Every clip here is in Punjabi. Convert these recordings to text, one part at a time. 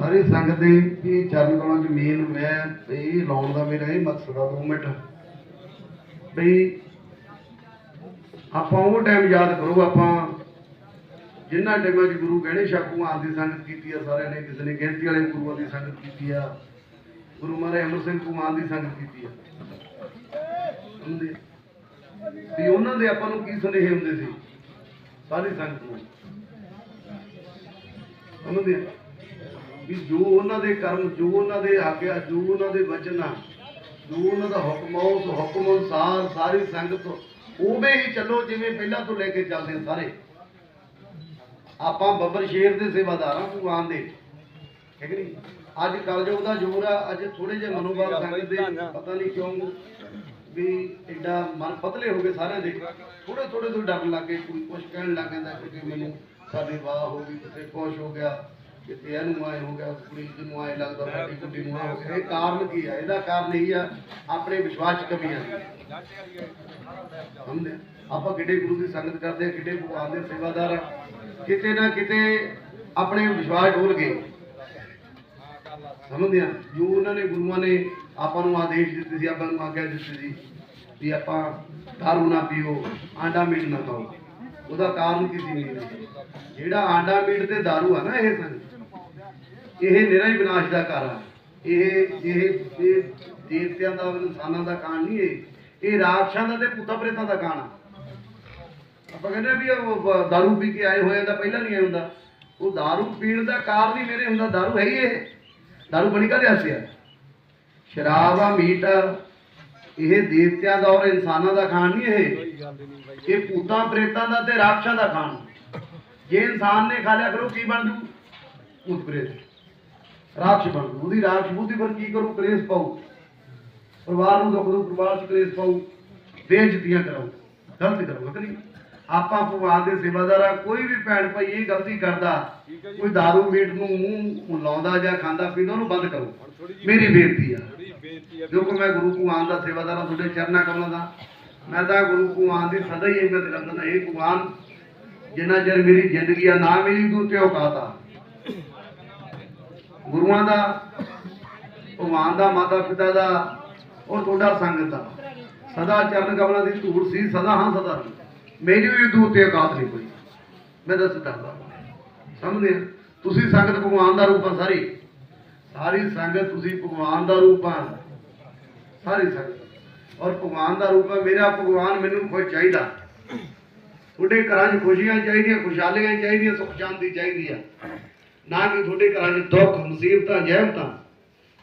ਸਾਰੀ ਸੰਗਤ ਦੇ ਵੀ ਚਰਨ ਕਲਾਂ ਚ ਮੇਨ ਮੈਂ ਇਹ ਲਾਉਣ ਦਾ ਮੇਰਾ ਇਹ ਮਕਸਦ ਆ ਦੋ ਮਿੰਟ। ਵੀ ਆਪਾਂ ਉਹ ਟਾਈਮ ਯਾਦ ਕਰੋ, ਆਪਾਂ ਜਿੰਨਾ ਟਾਈਮਾਂ 'ਚ ਗੁਰੂ ਗਹਿਣੇ ਛਾਪੂ ਆਪ ਦੀ ਸੰਗਤ ਕੀਤੀ ਆ, ਸਾਰਿਆਂ ਨੇ ਕਿਸੇ ਨੇ ਗਿਣਤੀ ਵਾਲੇ ਗੁਰੂਆਂ ਦੀ ਸੰਗਤ ਕੀਤੀ ਆ, ਗੁਰੂ ਮਹਾਰਾਜ ਅਮਰ ਸਿੰਘ ਕੁਮਾਰ ਦੀ ਸੰਗਤ ਕੀਤੀ ਆ। ਵੀ ਉਹਨਾਂ ਦੇ ਆਪਾਂ ਨੂੰ ਕੀ ਸੁਨੇਹੇ ਹੁੰਦੇ ਸੀ? ਸਾਰੀ ਸੰਗਤ ਨੂੰ। ਸਮਝਦੇ ਆ? ਵੀ ਜੋ ਉਹਨਾਂ ਦੇ ਕਰਮ ਜੋ ਉਹਨਾਂ ਦੇ ਆਗਿਆ ਜੋ ਉਹਨਾਂ ਦੇ ਵਚਨ ਆ ਜੋ ਉਹਨਾਂ ਦਾ ਹੁਕਮ ਆ ਉਸ ਹੁਕਮ ਅਨੁਸਾਰ ਸਾਰੀ ਸੰਗਤ ਉਵੇਂ ਹੀ ਚੱਲੋ ਜਿਵੇਂ ਪਹਿਲਾਂ ਤੋਂ ਲੈ ਕੇ ਚੱਲਦੇ ਸਾਰੇ। ਆਪਾਂ ਬੱਬਰ ਸ਼ੇਰ ਦੇ ਸੇਵਾਦਾਰ ਭਗਵਾਨ ਦੇ। ਠੀਕ ਨਹੀਂ? ਅੱਜ ਕਲਯੁਗ ਦਾ ਜੋਰ ਆ ਅੱਜ ਥੋੜੇ ਜਿਹੇ ਮਨੋਭਾਵ ਸੰਗਤ ਦੇ ਪਤਾ ਨਹੀਂ ਕਿਉਂ ਵੀ ਐਡਾ ਮਨ ਪਤਲੇ ਹੋ ਗਏ ਸਾਰਿਆਂ ਦੇ। ਥੋੜੇ ਥੋੜੇ ਤੋਂ ਡਰ ਲੱਗੇ ਕੋਈ ਕੁਝ ਕਹਿਣ ਲੱਗ ਜਾਂਦਾ ਕਿ ਮੈਨੂੰ ਸਾਡੀ ਵਾਹ ਹੋ ਗਈ ਕਿਤੇ ਕੁਛ ਹੋ ਗਿਆ। ਕਿਤੇ ਇਹਨੂੰ ਆਏ ਹੋ ਗਿਆ ਕੁੜੀ ਨੂੰ ਆਏ ਲੱਗਦਾ ਸਾਡੀ ਕੁੜੀ ਨੂੰ ਆਏ ਹੋ ਗਿਆ। ਇਹ ਕਾਰਨ ਕੀ ਆ? ਇਹਦਾ ਕਾਰਨ ਇਹ ਆ ਆਪਣੇ ਵਿਸ਼ਵਾਸ 'ਚ ਕਮੀਆਂ ਸਮਝਦੇ ਆ? ਆਪਾਂ ਕਿੱਡੇ ਗੁਰੂ ਦੀ ਸੰਗਤ ਕਰਦੇ ਆ ਕਿੱਡੇ ਭਗਵਾਨ ਦੇ ਸੇਵਾਦਾਰ ਆ। ਕਿਤੇ ਨਾ ਕਿਤੇ ਆਪਣੇ ਵਿਸ਼ਵਾਸ ਡੋਲ ਗਏ। ਸਮਝਦੇ ਆ ਜੋ ਉਹਨਾਂ ਨੇ ਗੁਰੂਆਂ ਨੇ ਆਪਾਂ ਨੂੰ ਆਦੇਸ਼ ਦਿੱਤੇ ਸੀ ਆਪਾਂ ਨੂੰ ਆਗਿਆ ਦਿੱਤੀ ਸੀ ਵੀ ਆਪਾਂ ਦਾਰੂ ਨਾ ਪੀਓ ਆਂਡਾ ਮੀਟ ਨਾ ਖਾਓ। ਉਹਦਾ ਕਾਰਨ ਕੀ ਸੀ? ਜਿਹੜਾ ਆਂਡਾ ਮੀਟ ਤੇ ਦਾਰੂ ਆ ਨਾ ਇਹ ਸੰਗ ਇਹ ਨਿਰਾ ਹੀ ਵਿਨਾਸ਼ ਦਾ ਕਾਰਨ ਆ। ਇਹ ਇਹ ਦੇਵਤਿਆਂ ਦਾ, ਇਨਸਾਨਾਂ ਦਾ ਕਾਰਨ ਨਹੀਂ ਇਹ। ਇਹ ਰਾਖਸ਼ਾਂ ਦਾ ਤੇ ਭੂਤਾਂ ਪ੍ਰੇਤਾਂ ਦਾ ਕਾਰਨ ਆਪਾਂ ਕਹਿੰਦੇ ਵੀ ਉਹ ਬ- ਦਾਰੂ ਪੀ ਕੇ ਆਏ ਹੋਏ ਆ ਤਾਂ ਪਹਿਲਾਂ ਨਹੀਂ ਆਏ ਹੁੰਦਾ। ਉਹ ਦਾਰੂ ਪੀਣ ਦਾ ਕਾਰਨ ਹੀ ਮੇਰੇ ਹੁੰਦਾ। ਦਾਰੂ ਹੈ ਹੀ ਇਹ। ਦਾਰੂ ਬਣੀ ਕਾਹਦੇ ਹੱਸਿਆ ਸ਼ਰਾਬ ਆ, ਮੀਟ ਆ। ਇਹ ਦੇਵਤਿਆਂ ਦਾ ਔਰ ਇਨਸਾਨਾਂ ਦਾ ਖਾਣ ਨਹੀਂ ਇਹ। ਇਹ ਭੂਤਾਂ ਪ੍ਰੇਤਾਂ ਦਾ ਤੇ ਰਾਖਸ਼ਾਂ ਦਾ ਖਾਣ। ਜੇ ਇਨਸਾਨ ਨੇ ਖਾ ਲਿਆ ਕਰੋ, ਕੀ ਬਣ ਜੂ? ਭੂਤ ਪ੍ਰੇਤ। ਰਾਖਸ਼ ਬਣ। ਉਹਦੀ ਰਾਖਸ਼ ਬੁੱਧੀ ਪਰ ਕੀ ਕਰੂ? ਕਲੇਸ਼ ਪਾਉ ਪਰਿਵਾਰ ਨੂੰ ਦੁੱਖ ਦੋ ਪਰਿਵਾਰ ਚ ਕਲੇਸ਼ ਪਾਉ ਬੇਇੱਜ਼ਤੀਆਂ ਕਰਾਉ ਗਲਤ ਕਰੋ ਕਿ ਨਹੀਂ? ਆਪਾਂ ਭਗਵਾਨ ਦੇ ਸੇਵਾਦਾਰ ਆ ਕੋਈ ਵੀ ਭੈਣ ਭਾਈ ਇਹ ਗਲਤੀ ਕਰਦਾ ਕੋਈ दारू ਮੀਟ ਨੂੰ ਮੂੰਹ ਲਾਉਂਦਾ ਜਾਂ ਖਾਂਦਾ ਪੀਂਦਾ ਉਹਨੂੰ ਬੰਦ ਕਰੋ। ਮੇਰੀ ਬੇਨਤੀ ਆ। ਜੋ ਕਿ ਮੈਂ ਗੁਰੂ ਭਗਵਾਨ ਦਾ ਸੇਵਾਦਾਰ ਤੁਹਾਡੇ ਚਰਨਾਂ ਕਮਲਾਂ ਦਾ। ਮੈਂ ਤਾਂ ਗੁਰੂ ਭਗਵਾਨ ਦੀ ਸਦਾ ਹੀ ਇੱਜ਼ਤ ਕਰਦਾ ਇਹ ਭਗਵਾਨ ਜਿੰਨਾ ਚਿਰ ਮੇਰੀ ਜ਼ਿੰਦਗੀ ਆ ਨਾ ਮਿਲੀ ਤੂੰ ਤੇ ਔਕਾਤ ਆ। ਗੁਰੂਆਂ ਦਾ, ਭਗਵਾਨ ਦਾ, ਮਾਤਾ ਪਿਤਾ ਦਾ ਔਰ ਤੁਹਾਡਾ ਸੰਗਤ ਦਾ ਸਦਾ ਚਰਨ ਕਮਲਾਂ ਦੀ ਧੂੜ ਸੀ, ਸਦਾ ਹਾਂ, ਸਦਾ ਰਹੀ। ਮੇਰੀ ਵੀ ਦੂਰ ਤੇ ਔਕਾਤ ਨਹੀਂ ਕੋਈ। ਮੈਂ ਦੱਸ ਦੱਸਦਾ ਸਮਝਦੇ ਆ? ਤੁਸੀਂ ਸੰਗਤ ਭਗਵਾਨ ਦਾ ਰੂਪ ਆ ਸਾਰੀ। ਸਾਰੀ ਸੰਗਤ ਤੁਸੀਂ ਭਗਵਾਨ ਦਾ ਰੂਪ ਆ। ਸਾਰੀ ਸੰਗਤ। ਔਰ ਭਗਵਾਨ ਦਾ ਰੂਪ ਹੈ ਮੇਰਾ ਭਗਵਾਨ ਮੈਨੂੰ ਖੁਸ਼ ਚਾਹੀਦਾ। ਤੁਹਾਡੇ ਘਰਾਂ 'ਚ ਖੁਸ਼ੀਆਂ ਚਾਹੀਦੀਆਂ, ਖੁਸ਼ਹਾਲੀਆਂ ਚਾਹੀਦੀਆਂ ਸੁਖ ਸ਼ਾਂਤੀ ਚਾਹੀਦੀ ਆ। ਨਾ ਕਿ ਤੁਹਾਡੇ ਘਰਾਂ 'ਚ ਦੁੱਖ, ਮੁਸੀਬਤਾਂ, ਜ਼ਹਿਮਤਾਂ।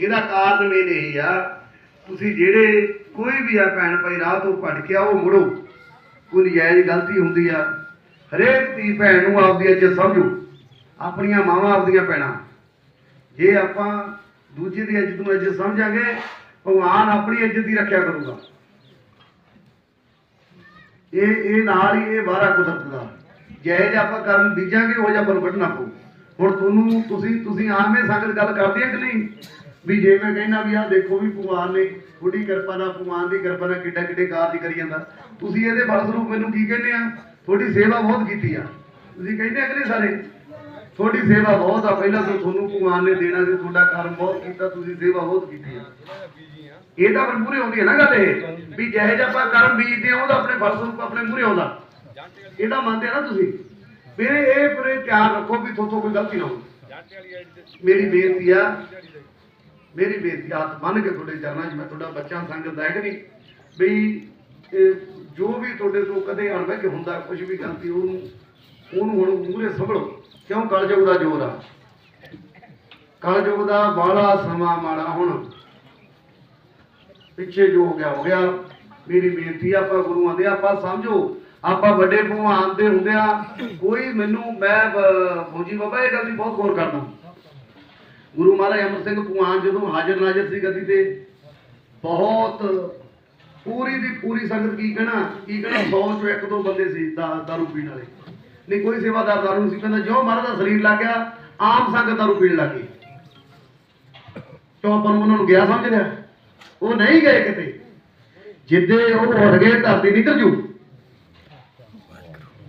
ਇਹਦਾ ਕਾਰਨ ਮੇਨ ਇਹ ਆ, ਤੁਸੀਂ ਜਿਹੜੇ ਕੋਈ ਵੀ ਆ ਭੈਣ ਭਾਈ ਰਾਹ ਤੋਂ ਭੜ ਕੇ ਆਓ, ਮੁੜੋ। ਕੋਈ ਨਜਾਇਜ਼ ਗਲਤੀ ਹੁੰਦੀ ਆ, ਹਰੇਕ ਦੀ ਭੈਣ ਨੂੰ ਆਪਦੀ ਇੱਜ਼ਤ ਸਮਝੋ। ਆਪਣੀਆਂ ਮਾਵਾਂ ਆਪਦੀਆਂ ਭੈਣਾਂ। ਜੇ ਆਪਾਂ ਦੂਜੇ ਦੀ ਇੱਜ਼ਤ ਨੂੰ ਇੱਜ਼ਤ ਸਮਝਾਂਗੇ, ਭਗਵਾਨ ਆਪਣੀ ਇੱਜ਼ਤ ਦੀ ਰੱਖਿਆ ਕਰੂਗਾ। ਇਹ ਇਹ ਨਾਲ ਹੀ ਇਹ ਵਾਰਾ ਕੁਦਰਤ ਦਾ। ਜਿਹੇ ਜਿਹਾ ਆਪਾਂ ਕਰਨ ਬੀਜਾਂਗੇ, ਉਹ ਜਿਹਾ ਆਪਾਂ ਨੂੰ ਵੱਢਣਾ ਪਊ। ਹੁਣ ਤੁਹਾਨੂੰ, ਤੁਸੀਂ ਤੁਸੀਂ ਆਵੇਂ ਸੰਗਤ ਗੱਲ ਕਰਦੇ ਆ ਕਿ ਨਹੀਂ? ਵੀ ਜੇ ਮੈਂ ਕਹਿੰਦਾ ਵੀ ਆਹ ਦੇਖੋ ਵੀ ਭਗਵਾਨ ਨੇ ਥੋੜੀ ਕਿਰਪਾ ਨਾਲ, ਭਗਵਾਨ ਦੀ ਕਿਰਪਾ ਨਾਲ ਕਿੱਡਾ ਕਿੱਡੇ ਕਾਰਜ ਕਰੀ ਜਾਂਦਾ। ਤੁਸੀਂ ਇਹਦੇ ਫਲਸਰੂਪ ਮੈਨੂੰ ਕੀ ਕਹਿੰਦੇ ਆ? ਤੁਹਾਡੀ ਸੇਵਾ ਬਹੁਤ ਕੀਤੀ ਆ। ਤੁਸੀਂ ਕਹਿੰਦੇ ਆ ਸਾਰੇ? ਤੁਹਾਡੀ ਸੇਵਾ ਬਹੁਤ ਆ। ਪਹਿਲਾਂ ਤੋਂ ਤੁਹਾਨੂੰ ਭਗਵਾਨ ਨੇ ਦੇਣਾ ਸੀ, ਤੁਹਾਡਾ ਕਰਮ ਬਹੁਤ ਕੀਤਾ, ਤੁਸੀਂ ਸੇਵਾ ਬਹੁਤ ਕੀਤੀ ਆ। ਇਹ ਤਾਂ ਆਪਣੇ ਮੂਰੇ ਆਉਂਦੀ ਹੈ ਨਾ ਗੱਲ ਇਹ, ਵੀ ਜਿਹੇ ਜਿਹਾ ਆਪਾਂ ਕਰਮ ਬੀਜਦੇ ਆ, ਉਹਦਾ ਆਪਣੇ ਫਲਸਰੂਪ ਆਪਣੇ ਮੂਰੇ ਆਉਂਦਾ। ਇਹਦਾ ਮੰਨਦੇ ਆ ਨਾ ਤੁਸੀਂ। ਮੇਰੇ ਇਹ ਪਰੇ ਧਿਆਨ ਰੱਖੋ ਵੀ ਥੋਥੋਂ ਕੋਈ ਗਲਤੀ ਨਾ ਹੋਵੇ। ਮੇਰੀ ਬੇਨਤੀ ਆ ਮੇਰੀ ਬੇਨਤੀ ਆ, ਹੱਥ ਕੇ ਤੁਹਾਡੇ ਚਰਨਾਂ 'ਚ ਮੈਂ ਤੁਹਾਡਾ ਬੱਚਾ ਸੰਗਤ ਦਾ ਹੈ ਕਿ ਨਹੀਂ ਵੀ ਜੋ ਵੀ ਤੁਹਾਡੇ ਤੋਂ ਕਦੇ ਅਣਵਿਕ ਹੁੰਦਾ ਕੁਝ ਵੀ ਗਲਤੀ ਉਹਨੂੰ ਉਹਨੂੰ ਹੁਣ ਮੂਹਰੇ ਸੰਭਲੋ। ਕਿਉਂ? ਕਲਯੁਗ ਦਾ ਜ਼ੋਰ ਆ। ਕਲਯੁਗ ਦਾ ਬਾਲਾ ਸਮਾਂ ਮਾੜਾ ਹੁਣ। ਪਿੱਛੇ ਜੋ ਹੋ ਗਿਆ ਹੋ ਗਿਆ। ਮੇਰੀ ਬੇਨਤੀ ਆ, ਆਪਾਂ ਗੁਰੂਆਂ ਦੇ ਆਪਾਂ ਸਮਝੋ। ਆਪਾਂ ਵੱਡੇ ਭਗਵਾਨ ਦੇ ਹੁੰਦਿਆਂ ਕੋਈ ਮੈਨੂੰ, ਮੈਂ ਫੌਜੀ ਬਾਬਾ, ਇਹ ਗੱਲ ਦੀ ਬਹੁਤ ਗੌਰ ਕਰਦਾ। ਗੁਰੂ ਮਹਾਰਾਜ ਅਮਰ ਸਿੰਘ ਭਗਵਾਨ ਜਦੋਂ ਹਾਜ਼ਰ ਨਾਜ਼ਰ ਸੀ ਗੱਦੀ ਤੇ, ਬਹੁਤ ਪੂਰੀ ਦੀ ਪੂਰੀ ਸੰਗਤ ਕੀ ਕਹਿਣਾ ਕੀ ਕਹਿਣਾ 100 ਚੋਂ ਇੱਕ ਦੋ ਬੰਦੇ ਸੀ ਦਾ- ਦਾਰੂ ਪੀਣ ਵਾਲੇ। ਨਹੀਂ, ਕੋਈ ਸੇਵਾਦਾਰ ਦਾਰੂ ਨਹੀਂ ਸੀ ਕਹਿੰਦਾ ਜੋ ਮਹਾਰਾਜ ਦਾ ਸਰੀਰ ਲੱਗ ਗਿਆ, ਆਮ ਸੰਗਤ ਦਾਰੂ ਪੀਣ ਲੱਗ ਗਈ। ਕਿਉਂ ਆਪਾਂ ਨੂੰ ਉਹਨਾਂ ਨੂੰ ਗਿਆ ਸਮਝ ਲਿਆ? ਉਹ ਨਹੀਂ ਗਏ ਕਿਤੇ। ਜਿੱਦੇ ਉਹ ਉੱਡ ਗਏ, ਧਰਤੀ ਨਿਕਲ ਜੂ।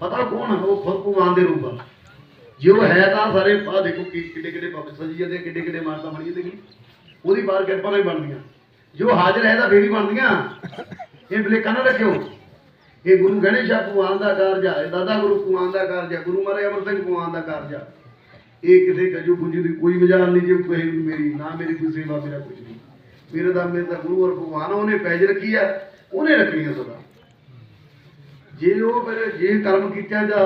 ਪਤਾ ਕੌਣ ਆ ਉਹ ਖੁਦ ਭਗਵਾਨ ਦੇ ਰੂਪ ਆ। ਜੇ ਉਹ ਹੈ ਤਾਂ ਸਾਰੇ ਆ ਦੇਖੋ ਕਿ ਕਿੱਡੇ ਕਿੱਡੇ ਪੱਪ ਸਜੀ ਜਾਂਦੇ ਕਿੱਡੇ ਕਿੱਡੇ ਮਾਰਤਾ ਬਣੀ ਜਾਂਦੇ ਉਹਦੀ ਬਾਹਰ ਕਿਰਪਾ ਨਾਲ ਹੀ ਬਣਦੀਆਂ। ਜੋ ਹਾਜ਼ਰ ਹੈ ਤਾਂ ਫੇਰ ਹੀ ਬਣਦੀਆਂ। ਇਹ ਬਲੇਕਾਂ ਨਾ ਰੱਖਿਓ। ਇਹ ਗੁਰੂ ਗਣੇਸ਼ ਭਗਵਾਨ ਦਾ ਕਾਰਜ ਹੈ ਦਾਦਾ ਗੁਰੂ ਭਗਵਾਨ ਦਾ ਕਾਰਜ ਆ। ਗੁਰੂ ਮਹਾਰਾਜ ਅਮਰ ਸਿੰਘ ਭਗਵਾਨ ਦਾ ਕਾਰਜ ਆ। ਇਹ ਕਿਸੇ ਕਜੂ ਗੁੰਜੀ ਦੀ ਕੋਈ ਮਜਾਲ ਨਹੀਂ ਜੇ ਕੋਈ ਮੇਰੀ, ਨਾ ਮੇਰੀ ਕੋਈ ਸੇਵਾ, ਮੇਰਾ ਕੁਝ ਨਹੀਂ। ਮੇਰੇ ਦਾ ਮੇਰੇ ਦਾ ਗੁਰੂ ਔਰ ਭਗਵਾਨ ਉਹਨੇ ਪੈਜ ਰੱਖੀ ਆ। ਉਹਨੇ ਰੱਖਣੀ ਆ ਸਦਾ। ਜੇ ਉਹ ਫਿਰ ਜੇ ਕਰਮ ਕੀਤਾ ਜਾਂ